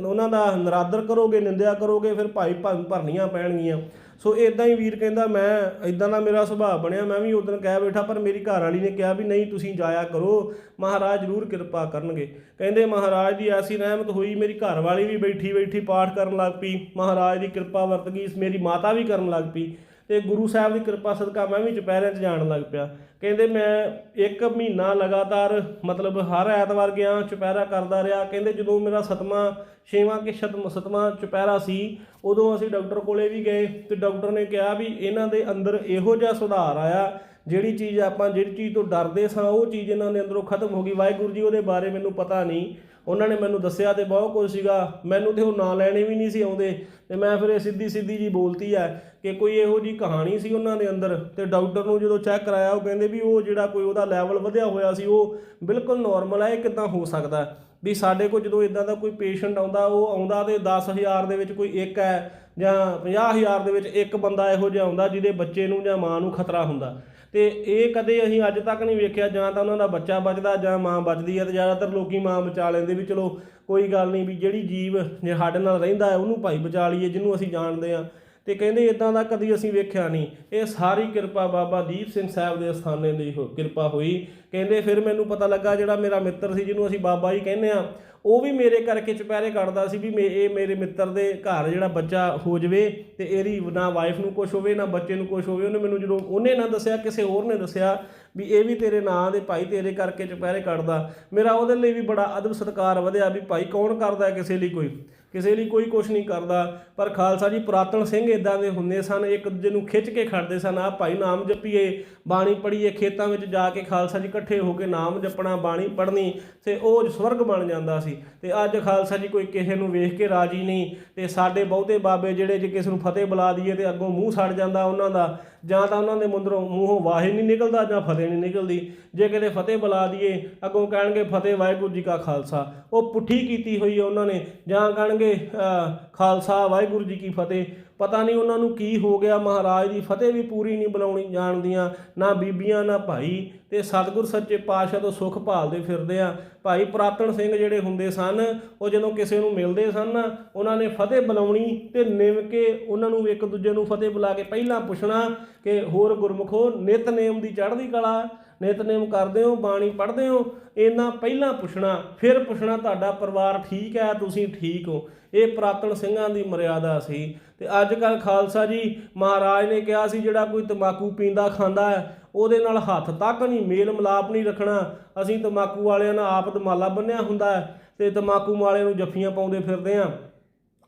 ਉਹਨਾਂ ਦਾ ਨਰਾਦਰ ਕਰੋਗੇ, ਨਿੰਦਿਆ ਕਰੋਗੇ, ਫਿਰ ਭਾਈ ਭੰਗ ਭਰਨੀਆਂ ਪੈਣਗੀਆਂ। ਸੋ ਇਦਾਂ ਹੀ ਵੀਰ ਕਹਿੰਦਾ, ਮੈਂ ਇਦਾਂ ਦਾ ਮੇਰਾ ਸੁਭਾਅ ਬਣਿਆ, ਮੈਂ ਵੀ ਉਦੋਂ ਕਹਿ ਬੈਠਾ, ਪਰ ਮੇਰੀ ਘਰ ਵਾਲੀ ਨੇ ਕਿਹਾ ਵੀ ਨਹੀਂ, ਤੁਸੀਂ ਜਾਇਆ ਕਰੋ, ਮਹਾਰਾਜ ਜ਼ਰੂਰ ਕਿਰਪਾ ਕਰਨਗੇ। ਕਹਿੰਦੇ, ਮਹਾਰਾਜ ਦੀ ਐਸੀ ਰਹਿਮਤ ਹੋਈ, ਮੇਰੀ ਘਰ ਵਾਲੀ ਵੀ ਬੈਠੀ ਬੈਠੀ ਪਾਠ ਕਰਨ ਲੱਗ ਪਈ, ਮਹਾਰਾਜ ਦੀ ਕਿਰਪਾ ਵਰਤ ਗਈ, ਮੇਰੀ ਮਾਤਾ ਵੀ ਕਰਨ ਲੱਗ ਪਈ ਤੇ ਗੁਰੂ ਸਾਹਿਬ ਦੀ ਕਿਰਪਾ ਸਦਕਾ ਮੈਂ ਵੀ ਚੁਪਹਿਰਿਆਂ 'ਚ ਜਾਣ ਲੱਗ ਪਿਆ। ਕਹਿੰਦੇ ਮੈਂ ਇੱਕ ਮਹੀਨਾ ਲਗਾਤਾਰ ਮਤਲਬ ਹਰ ਐਤਵਾਰ ਗਿਆ, ਚੁਪਹਿਰਾ ਕਰਦਾ ਰਿਹਾ। ਕਹਿੰਦੇ ਜਦੋਂ ਮੇਰਾ ਸਤਵਾਂ, ਛੇਵਾਂ ਕਿ ਸ਼ਤਮ ਸਤਵਾਂ ਚੁਪਹਿਰਾ ਸੀ, ਉਦੋਂ ਅਸੀਂ ਡਾਕਟਰ ਕੋਲੇ ਵੀ ਗਏ ਤੇ ਡਾਕਟਰ ਨੇ ਕਿਹਾ ਵੀ ਇਹਨਾਂ ਦੇ ਅੰਦਰ ਇਹੋ ਜਿਹਾ ਸੁਧਾਰ ਆਇਆ, ਜਿਹੜੀ ਚੀਜ਼ ਆਪਾਂ, ਜਿਹੜੀ ਚੀਜ਼ ਤੋਂ ਡਰਦੇ ਸਾਂ, ਉਹ ਚੀਜ਼ ਇਹਨਾਂ ਦੇ ਅੰਦਰੋਂ ਖਤਮ ਹੋ ਗਈ। ਵਾਹਿਗੁਰੂ ਜੀ, ਉਹਦੇ ਬਾਰੇ ਮੈਨੂੰ ਪਤਾ ਨਹੀਂ। ਉਹਨਾਂ ਨੇ ਮੈਨੂੰ ਦੱਸਿਆ ਤੇ ਬਹੁਤ ਕੁਝ ਸੀਗਾ। ਮੈਨੂੰ ਤੇ ਉਹ ਨਾਂ ਲੈਣੇ ਵੀ ਨਹੀਂ ਸੀ ਆਉਂਦੇ। ਤੇ ਮੈਂ ਫਿਰ ਇਹ ਸਿੱਧੀ ਸਿੱਧੀ ਜੀ ਬੋਲਤੀ ਹੈ ਕਿ ਕੋਈ ਇਹੋ ਜੀ ਕਹਾਣੀ ਸੀ ਉਹਨਾਂ ਦੇ ਅੰਦਰ ਤੇ ਡਾਕਟਰ ਨੂੰ ਜਦੋਂ ਚੈੱਕ ਕਰਾਇਆ, ਉਹ ਕਹਿੰਦੇ ਵੀ ਉਹ ਜਿਹੜਾ ਕੋਈ ਉਹਦਾ ਲੈਵਲ ਵਧਿਆ ਹੋਇਆ ਸੀ, ਉਹ ਬਿਲਕੁਲ ਨਾਰਮਲ ਹੈ, ਇਹ ਕਿਦਾਂ ਹੋ ਸਕਦਾ? ਵੀ ਸਾਡੇ ਕੋਲ ਜਦੋਂ ਇਦਾਂ ਦਾ ਕੋਈ ਪੇਸ਼ੈਂਟ ਆਉਂਦਾ, ਉਹ ਆਉਂਦਾ ਤੇ 10000 ਦੇ ਵਿੱਚ ਕੋਈ ਇੱਕ ਹੈ ਜਾਂ 50000 ਦੇ ਵਿੱਚ ਇੱਕ ਬੰਦਾ ਇਹੋ ਜਿਹਾ ਆਉਂਦਾ ਜਿਹਦੇ ਬੱਚੇ ਨੂੰ ਜਾਂ ਮਾਂ ਨੂੰ ਖਤਰਾ ਹੁੰਦਾ। ਤੇ ਇਹ ਕਦੇ ਅਸੀਂ ਅੱਜ ਤੱਕ ਨਹੀਂ ਵੇਖਿਆ, ਜਾਂ ਤਾਂ ਉਹਨਾਂ ਦਾ ਬੱਚਾ ਬਚਦਾ, ਜਾਂ ਮਾਂ ਬਚਦੀ ਹੈ ਤੇ ਜ਼ਿਆਦਾਤਰ ਲੋਕੀ ਮਾਂ ਬਚਾ ਲੈਂਦੇ ਵੀ ਚਲੋ ਕੋਈ ਗੱਲ ਨਹੀਂ ਵੀ ਜਿਹੜੀ ਜੀਵ ਸਾਡੇ ਨਾਲ ਰਹਿੰਦਾ ਹੈ, ਉਹਨੂੰ ਭਾਈ ਬਚਾ ਲਈਏ, ਜਿਹਨੂੰ ਅਸੀਂ ਜਾਣਦੇ ਆ ਤੇ ਕਹਿੰਦੇ ਇਦਾਂ ਦਾ ਕਦੀ ਅਸੀਂ ਵੇਖਿਆ ਨਹੀਂ। ਇਹ ਸਾਰੀ ਕਿਰਪਾ ਬਾਬਾ ਦੀਪ ਸਿੰਘ ਸਾਹਿਬ ਦੇ ਅਸਥਾਨੇ ਦੀ ਹੋ, ਕਿਰਪਾ ਹੋਈ। ਕਹਿੰਦੇ ਫਿਰ ਮੈਨੂੰ ਪਤਾ ਲੱਗਾ ਜਿਹੜਾ ਮੇਰਾ ਮਿੱਤਰ ਸੀ, ਜਿਹਨੂੰ ਅਸੀਂ ਬਾਬਾ ਜੀ ਕਹਿੰਦੇ ਆ ਉਹ ਵੀ ਮੇਰੇ ਕਰਕੇ ਚੁਪਹਿਰੇ ਕੱਢਦਾ ਸੀ ਵੀ ਮੇ, ਇਹ ਮੇਰੇ ਮਿੱਤਰ ਦੇ ਘਰ ਜਿਹੜਾ ਬੱਚਾ ਹੋ ਜਵੇ ਤੇ ਇਹਦੀ ਨਾ ਵਾਈਫ ਨੂੰ ਕੁਝ ਹੋਵੇ, ਨਾ ਬੱਚੇ ਨੂੰ ਕੁਝ ਹੋਵੇ। ਉਹਨੇ ਮੈਨੂੰ ਜਦੋਂ, ਉਹਨੇ ਨਾ ਦੱਸਿਆ, ਕਿਸੇ ਹੋਰ ਨੇ ਦੱਸਿਆ ਵੀ ਇਹ ਵੀ ਤੇਰੇ ਨਾਂ ਦੇ ਭਾਈ ਤੇਰੇ ਕਰਕੇ ਚੁਪਹਿਰੇ ਕੱਢਦਾ। ਮੇਰਾ ਉਹਦੇ ਲਈ ਵੀ ਬੜਾ ਅਦਬ ਸਤਿਕਾਰ ਵਧਿਆ ਵੀ ਭਾਈ ਕੌਣ ਕਰਦਾ ਕਿਸੇ ਲਈ ਕੋਈ? ਕਿਸੇ ਲਈ ਕੋਈ ਕੁਝ ਨਹੀਂ ਕਰਦਾ। ਪਰ ਖਾਲਸਾ ਜੀ, ਪੁਰਾਤਨ ਸਿੰਘ ਇਦਾਂ ਦੇ ਹੁੰਦੇ ਸਨ, ਇੱਕ ਦੂਜੇ ਨੂੰ ਖਿੱਚ ਕੇ ਖੜਦੇ ਸਨ। ਆ ਭਾਈ ਨਾਮ ਜਪੀਏ, ਬਾਣੀ ਪੜ੍ਹੀਏ, ਖੇਤਾਂ ਵਿੱਚ ਜਾ ਕੇ ਖਾਲਸਾ ਜੀ ਇਕੱਠੇ ਹੋ ਕੇ ਨਾਮ ਜਪਣਾ, ਬਾਣੀ ਪੜ੍ਹਨੀ ਤੇ ਉਹ ਸਵਰਗ ਬਣ ਜਾਂਦਾ ਸੀ। ਤੇ ਅੱਜ ਖਾਲਸਾ ਜੀ ਕੋਈ ਕਿਸੇ ਨੂੰ ਵੇਖ ਕੇ ਰਾਜੀ ਨਹੀਂ ਤੇ ਸਾਡੇ ਬਹੁਤੇ ਬਾਬੇ ਜਿਹੜੇ ਜੇ ਕਿਸੇ ਨੂੰ ਫਤਿਹ ਬੁਲਾ ਦਈਏ ਤੇ ਅੱਗੋਂ ਮੂੰਹ ਸੜ ਜਾਂਦਾ ਉਹਨਾਂ ਦਾ। ਜਾਂ ਤਾਂ ਉਹਨਾਂ ਦੇ ਮੁੰਦਰੋਂ ਮੂੰਹੋਂ ਵਾਹੇ ਨਹੀਂ ਨਿਕਲਦਾ ਜਾਂ ਫਤਿਹ ਨਹੀਂ ਨਿਕਲਦੀ। ਜੇ ਕਿਤੇ ਫਤਿਹ ਬੁਲਾ ਦਈਏ ਅੱਗੋਂ ਕਹਿਣਗੇ ਫਤਿਹ ਵਾਹਿਗੁਰੂ ਜੀ ਕਾ ਖਾਲਸਾ। ਉਹ ਪੁੱਠੀ ਕੀਤੀ ਹੋਈ ਹੈ ਉਹਨਾਂ ਨੇ ਜਾਂ ਕਹਿਣਗੇ ਅ, ਖਾਲਸਾ ਵਾਹਿਗੁਰੂ ਜੀ ਕੀ ਫਤਿਹ। ਪਤਾ ਨਹੀਂ ਉਹਨਾਂ ਨੂੰ ਕੀ ਹੋ ਗਿਆ, ਮਹਾਰਾਜ ਦੀ ਫਤਿਹ ਵੀ ਪੂਰੀ ਨਹੀਂ ਬੁਲਾਉਣੀ ਜਾਣਦੀਆਂ, ਨਾ ਬੀਬੀਆਂ, ਨਾ ਭਾਈ। ਤੇ ਸਤਿਗੁਰ ਸੱਚੇ ਪਾਤਸ਼ਾਹ ਤੋਂ ਸੁੱਖ ਭਾਲਦੇ ਫਿਰਦੇ ਆ। ਭਾਈ ਪ੍ਰਾਤਨ ਸਿੰਘ ਜਿਹੜੇ ਹੁੰਦੇ ਸਨ, ਉਹ ਜਦੋਂ ਕਿਸੇ ਨੂੰ ਮਿਲਦੇ ਸਨ, ਉਹਨਾਂ ਨੇ ਫਤਿਹ ਬੁਲਾਉਣੀ ਤੇ ਨਿਮ ਕੇ ਉਹਨਾਂ ਨੂੰ ਇੱਕ ਦੂਜੇ ਨੂੰ ਫਤਿਹ ਬੁਲਾ ਕੇ ਪਹਿਲਾਂ ਪੁੱਛਣਾ ਕਿ ਹੋਰ ਗੁਰਮੁਖੋ, ਨਿਤਨੇਮ ਦੀ ਚੜ੍ਹਦੀ ਕਲਾ, ਨਿਤਨੇਮ ਕਰਦੇ ਹੋ, ਬਾਣੀ ਪੜ੍ਹਦੇ ਹੋ? ਇਹਨਾਂ ਪਹਿਲਾਂ ਪੁੱਛਣਾ, ਫਿਰ ਪੁੱਛਣਾ, ਤੁਹਾਡਾ ਪਰਿਵਾਰ ਠੀਕ ਹੈ, ਤੁਸੀਂ ਠੀਕ ਹੋ। ਇਹ ਪ੍ਰਾਤਨ ਸਿੰਘਾਂ ਦੀ ਮਰਿਆਦਾ ਸੀ। ਤੇ ਅੱਜ ਕੱਲ ਖਾਲਸਾ ਜੀ ਮਹਾਰਾਜ ਨੇ ਕਿਹਾ ਸੀ, ਜਿਹੜਾ ਕੋਈ ਤਮਾਕੂ ਪੀਂਦਾ, ਖਾਂਦਾ ਹੈ, ਉਹਦੇ ਨਾਲ ਹੱਥ ਤੱਕ ਨਹੀਂ, ਮੇਲ ਮਿਲਾਪ ਨਹੀਂ ਰੱਖਣਾ। ਅਸੀਂ ਤਮਾਕੂ ਵਾਲਿਆਂ ਨਾਲ ਆਪ ਦਮਾਲਾ ਬੰਨਿਆ ਹੁੰਦਾ ਹੈ ਤੇ ਤਮਾਕੂ ਵਾਲਿਆਂ ਨੂੰ ਜੱਫੀਆਂ ਪਾਉਂਦੇ ਫਿਰਦੇ ਆ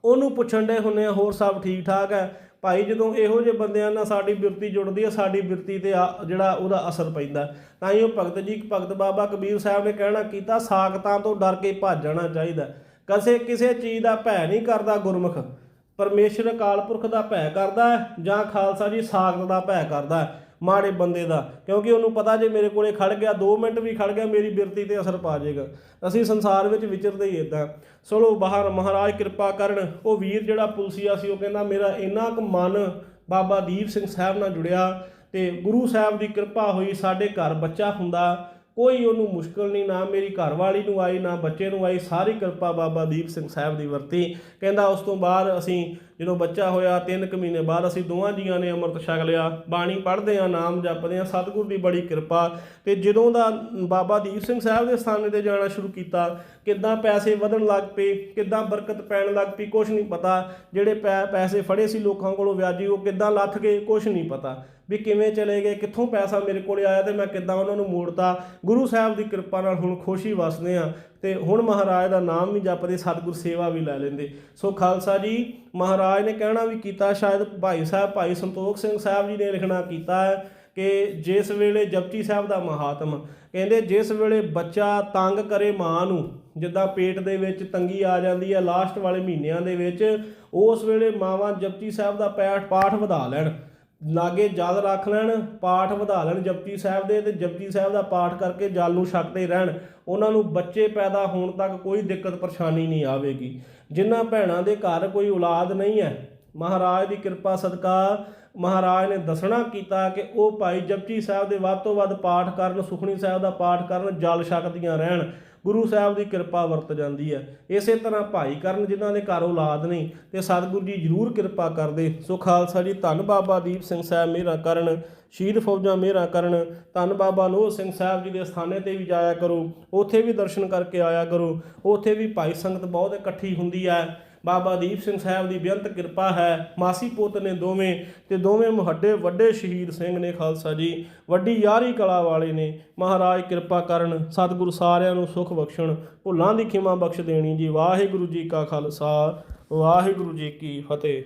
ਉਹਨੂੰ ਪੁੱਛਣ ਦੇ ਹੁੰਨੇ ਆ ਹੋਰ ਸਭ ਠੀਕ ਠਾਕ ਹੈ? ਭਾਈ, ਜਦੋਂ ਇਹੋ ਜਿਹੇ ਬੰਦਿਆਂ ਨਾਲ ਸਾਡੀ ਬਿਰਤੀ ਜੁੜਦੀ ਹੈ, ਸਾਡੀ ਬਿਰਤੀ ਤੇ ਆ- ਜਿਹੜਾ ਉਹਦਾ ਅਸਰ ਪੈਂਦਾ ਤਾਂ ਹੀ ਉਹ ਭਗਤ ਜੀ, ਭਗਤ ਬਾਬਾ ਕਬੀਰ ਸਾਹਿਬ ਨੇ ਕਹਿਣਾ ਕੀਤਾ, ਸਾਖਤਾਂ ਤੋਂ ਡਰ ਕੇ ਭੱਜ ਜਾਣਾ ਚਾਹੀਦਾ ਕਸੇ ਕਿਸੇ ਚੀਜ਼ ਦਾ ਭੈ ਨਹੀਂ ਕਰਦਾ ਗੁਰਮੁਖ। ਪਰਮੇਸ਼ਰ ਅਕਾਲ ਪੁਰਖ ਦਾ ਭੈ ਕਰਦਾ ਜਾਂ ਖਾਲਸਾ ਜੀ ਸਾਖਤ ਦਾ ਭੈ ਕਰਦਾ ਮਾੜੇ ਬੰਦੇ ਦਾ। ਕਿਉਂਕਿ ਉਹਨੂੰ ਪਤਾ ਜੇ ਮੇਰੇ ਕੋਲੇ ਖੜ ਗਿਆ 2 ਮਿੰਟ ਵੀ ਖੜ ਗਿਆ, ਮੇਰੀ ਬਿਰਤੀ ਤੇ ਅਸਰ ਪਾ ਜਾਏਗਾ ਅਸੀਂ ਸੰਸਾਰ ਵਿੱਚ ਵਿਚਰਦੇ ਹੀ ਇਦਾਂ ਚਲੋ ਬਾਹਰ ਮਹਾਰਾਜ ਕਿਰਪਾ ਕਰਨ, ਉਹ ਵੀਰ ਜਿਹੜਾ ਪੁਲਸੀਆ ਸੀ, ਉਹ ਕਹਿੰਦਾ, ਮੇਰਾ ਇੰਨਾ ਕੁ ਮਨ ਬਾਬਾ ਦੀਪ ਸਿੰਘ ਸਾਹਿਬ ਨਾਲ ਜੁੜਿਆ ਤੇ ਗੁਰੂ ਸਾਹਿਬ ਦੀ ਕਿਰਪਾ ਹੋਈ, ਸਾਡੇ ਘਰ ਬੱਚਾ ਹੁੰਦਾ ਕੋਈ ਉਹਨੂੰ ਮੁਸ਼ਕਲ ਨਹੀਂ, ਨਾ ਮੇਰੀ ਘਰਵਾਲੀ ਨੂੰ ਆਈ, ਨਾ ਬੱਚੇ ਨੂੰ ਆਈ, ਸਾਰੀ ਕਿਰਪਾ ਬਾਬਾ ਦੀਪ ਸਿੰਘ ਸਾਹਿਬ ਦੀ ਵਰਤੀ। ਕਹਿੰਦਾ ਉਸ ਤੋਂ ਬਾਅਦ ਅਸੀਂ ਜਦੋਂ ਬੱਚਾ ਹੋਇਆ 3 ਕੁ ਮਹੀਨੇ ਬਾਅਦ ਅਸੀਂ ਦੋਵਾਂ ਜੀਆਂ ਨੇ ਅੰਮ੍ਰਿਤ ਛਕ ਲਿਆ। ਬਾਣੀ ਪੜ੍ਹਦੇ ਆ ਨਾਮ ਜਪਦੇ ਆ ਸਤਿਗੁਰ ਦੀ ਬੜੀ ਕਿਰਪਾ। ਤੇ ਜਦੋਂ ਦਾ ਬਾਬਾ ਦੀਪ ਸਿੰਘ ਸਾਹਿਬ ਦੇ ਸਥਾਨੇ ਤੇ ਜਾਣਾ ਸ਼ੁਰੂ ਕੀਤਾ, ਕਿੱਦਾਂ ਪੈਸੇ ਵਧਣ ਲੱਗ ਪਏ, ਕਿੱਦਾਂ ਬਰਕਤ ਪੈਣ ਲੱਗ ਪਈ ਕੁਝ ਨਹੀਂ ਪਤਾ। ਜਿਹੜੇ ਪੈ- ਪੈਸੇ ਫੜੇ ਸੀ ਲੋਕਾਂ ਕੋਲੋਂ ਵਿਆਜੀ, ਉਹ ਕਿੱਦਾਂ ਲੱਥ ਗਏ ਕੁਝ ਨਹੀਂ ਪਤਾ। ਵੀ ਕਿਵੇਂ ਚਲੇ ਗਏ, ਕਿੱਥੋਂ ਪੈਸਾ ਮੇਰੇ ਕੋਲੇ ਆਇਆ ਤੇ ਮੈਂ ਕਿੱਦਾਂ ਉਹਨਾਂ ਨੂੰ ਮੋੜਤਾ। ਗੁਰੂ ਸਾਹਿਬ ਦੀ ਕਿਰਪਾ ਨਾਲ ਹੁਣ ਖੁਸ਼ੀ ਵਸਦੇ ਆ ਤੇ ਹੁਣ ਮਹਾਰਾਜ ਦਾ ਨਾਮ ਵੀ ਜਪਦੇ, ਸਤਿਗੁਰ ਸੇਵਾ ਵੀ ਲੈ ਲੈਂਦੇ। ਸੋ ਖਾਲਸਾ ਜੀ, ਮਹਾਰਾਜ ਨੇ ਕਹਿਣਾ ਵੀ ਕੀਤਾ, ਸ਼ਾਇਦ ਭਾਈ ਸਾਹਿਬ, ਭਾਈ ਸੰਤੋਖ ਸਿੰਘ ਸਾਹਿਬ ਜੀ ਨੇ ਲਿਖਣਾ ਕੀਤਾ ਹੈ ਕਿ ਜਿਸ ਵੇਲੇ ਜਪਜੀ ਸਾਹਿਬ ਦਾ ਮਹਾਤਮ, ਕਹਿੰਦੇ ਜਿਸ ਵੇਲੇ ਬੱਚਾ ਤੰਗ ਕਰੇ ਮਾਂ ਨੂੰ, ਜਿੱਦਾਂ ਪੇਟ ਦੇ ਵਿੱਚ ਤੰਗੀ ਆ ਜਾਂਦੀ ਹੈ, ਲਾਸਟ ਵਾਲੇ ਮਹੀਨਿਆਂ ਦੇ ਵਿੱਚ, ਉਸ ਵੇਲੇ ਮਾਵਾਂ ਜਪਜੀ ਸਾਹਿਬ ਦਾ ਪਾਠ ਪਾਠ ਵਧਾ ਲੈਣ। ਲਾਗੇ ਜਲ ਰੱਖ ਲੈਣ, ਪਾਠ ਵਧਾ ਲੈਣ ਜਪਜੀ ਸਾਹਿਬ ਦੇ ਤੇ ਜਪਜੀ ਸਾਹਿਬ ਦਾ ਪਾਠ ਕਰਕੇ ਜਲ ਨੂੰ ਛਕਦੇ ਰਹਿਣ। ਉਹਨਾਂ ਨੂੰ ਬੱਚੇ ਪੈਦਾ ਹੋਣ ਤੱਕ ਕੋਈ ਦਿੱਕਤ ਪਰੇਸ਼ਾਨੀ ਨਹੀਂ ਆਵੇਗੀ। ਜਿਨ੍ਹਾਂ ਭੈਣਾਂ ਦੇ ਘਰ ਕੋਈ ਔਲਾਦ ਨਹੀਂ ਹੈ, ਮਹਾਰਾਜ ਦੀ ਕਿਰਪਾ ਸਦਕਾ ਮਹਾਰਾਜ ਨੇ ਦੱਸਣਾ ਕੀਤਾ ਕਿ ਉਹ ਭਾਈ ਜਪਜੀ ਸਾਹਿਬ ਦੇ ਵੱਧ ਤੋਂ ਵੱਧ ਪਾਠ ਕਰਨ ਸੁਖਣੀ ਸਾਹਿਬ ਦਾ ਪਾਠ ਕਰਨ, ਜਲ ਛਕਦੀਆਂ ਰਹਿਣ। ਗੁਰੂ ਸਾਹਿਬ ਦੀ ਕਿਰਪਾ ਵਰਤ ਜਾਂਦੀ ਹੈ। ਇਸੇ ਤਰ੍ਹਾਂ ਭਾਈ ਕਰਨ ਜਿਨ੍ਹਾਂ ਦੇ ਘਰ ਔਲਾਦ ਨਹੀਂ ਤੇ ਸਤਿਗੁਰੂ ਜੀ ਜ਼ਰੂਰ ਕਿਰਪਾ ਕਰਦੇ। ਸੋ ਖਾਲਸਾ ਜੀ, ਧੰਨ ਬਾਬਾ ਦੀਪ ਸਿੰਘ ਸਾਹਿਬ ਮੇਰਾ ਕਰਨ, ਸ਼ਹੀਦ ਫੌਜਾਂ ਮੇਰਾ ਕਰਨ। ਧੰਨ ਬਾਬਾ ਲੋਹ ਸਿੰਘ ਸਾਹਿਬ ਜੀ ਦੇ ਸਥਾਨੇ ਤੇ ਵੀ ਜਾਇਆ ਕਰੋ। ਉੱਥੇ ਵੀ ਦਰਸ਼ਨ ਕਰਕੇ ਆਇਆ ਕਰੋ। ਉੱਥੇ ਵੀ ਭਾਈ ਸੰਗਤ ਬਹੁਤ ਇਕੱਠੀ ਹੁੰਦੀ ਹੈ। ਬਾਬਾ ਦੀਪ ਸਿੰਘ ਸਾਹਿਬ ਦੀ ਬੇਅੰਤ ਕਿਰਪਾ ਹੈ। ਮਾਸੀ ਪੁੱਤ ਨੇ ਦੋਵੇਂ ਤੇ ਦੋਵੇਂ ਮੁਹੱਡੇ ਵੱਡੇ ਸ਼ਹੀਦ ਸਿੰਘ ਨੇ ਖਾਲਸਾ ਜੀ, ਵੱਡੀ ਯਾਰੀ ਕਲਾ ਵਾਲੇ ਨੇ। ਮਹਾਰਾਜ ਕਿਰਪਾ ਕਰਨ ਸਤਿਗੁਰੂ ਸਾਰਿਆਂ ਨੂੰ ਸੁਖ ਬਖਸ਼ਣ। ਭੁੱਲਾਂ ਦੀ ਖਿਮਾ ਬਖਸ਼ ਦੇਣੀ ਜੀ। ਵਾਹਿਗੁਰੂ ਜੀ ਕਾ ਖਾਲਸਾ, ਵਾਹਿਗੁਰੂ ਜੀ ਕੀ ਫਤਿਹ।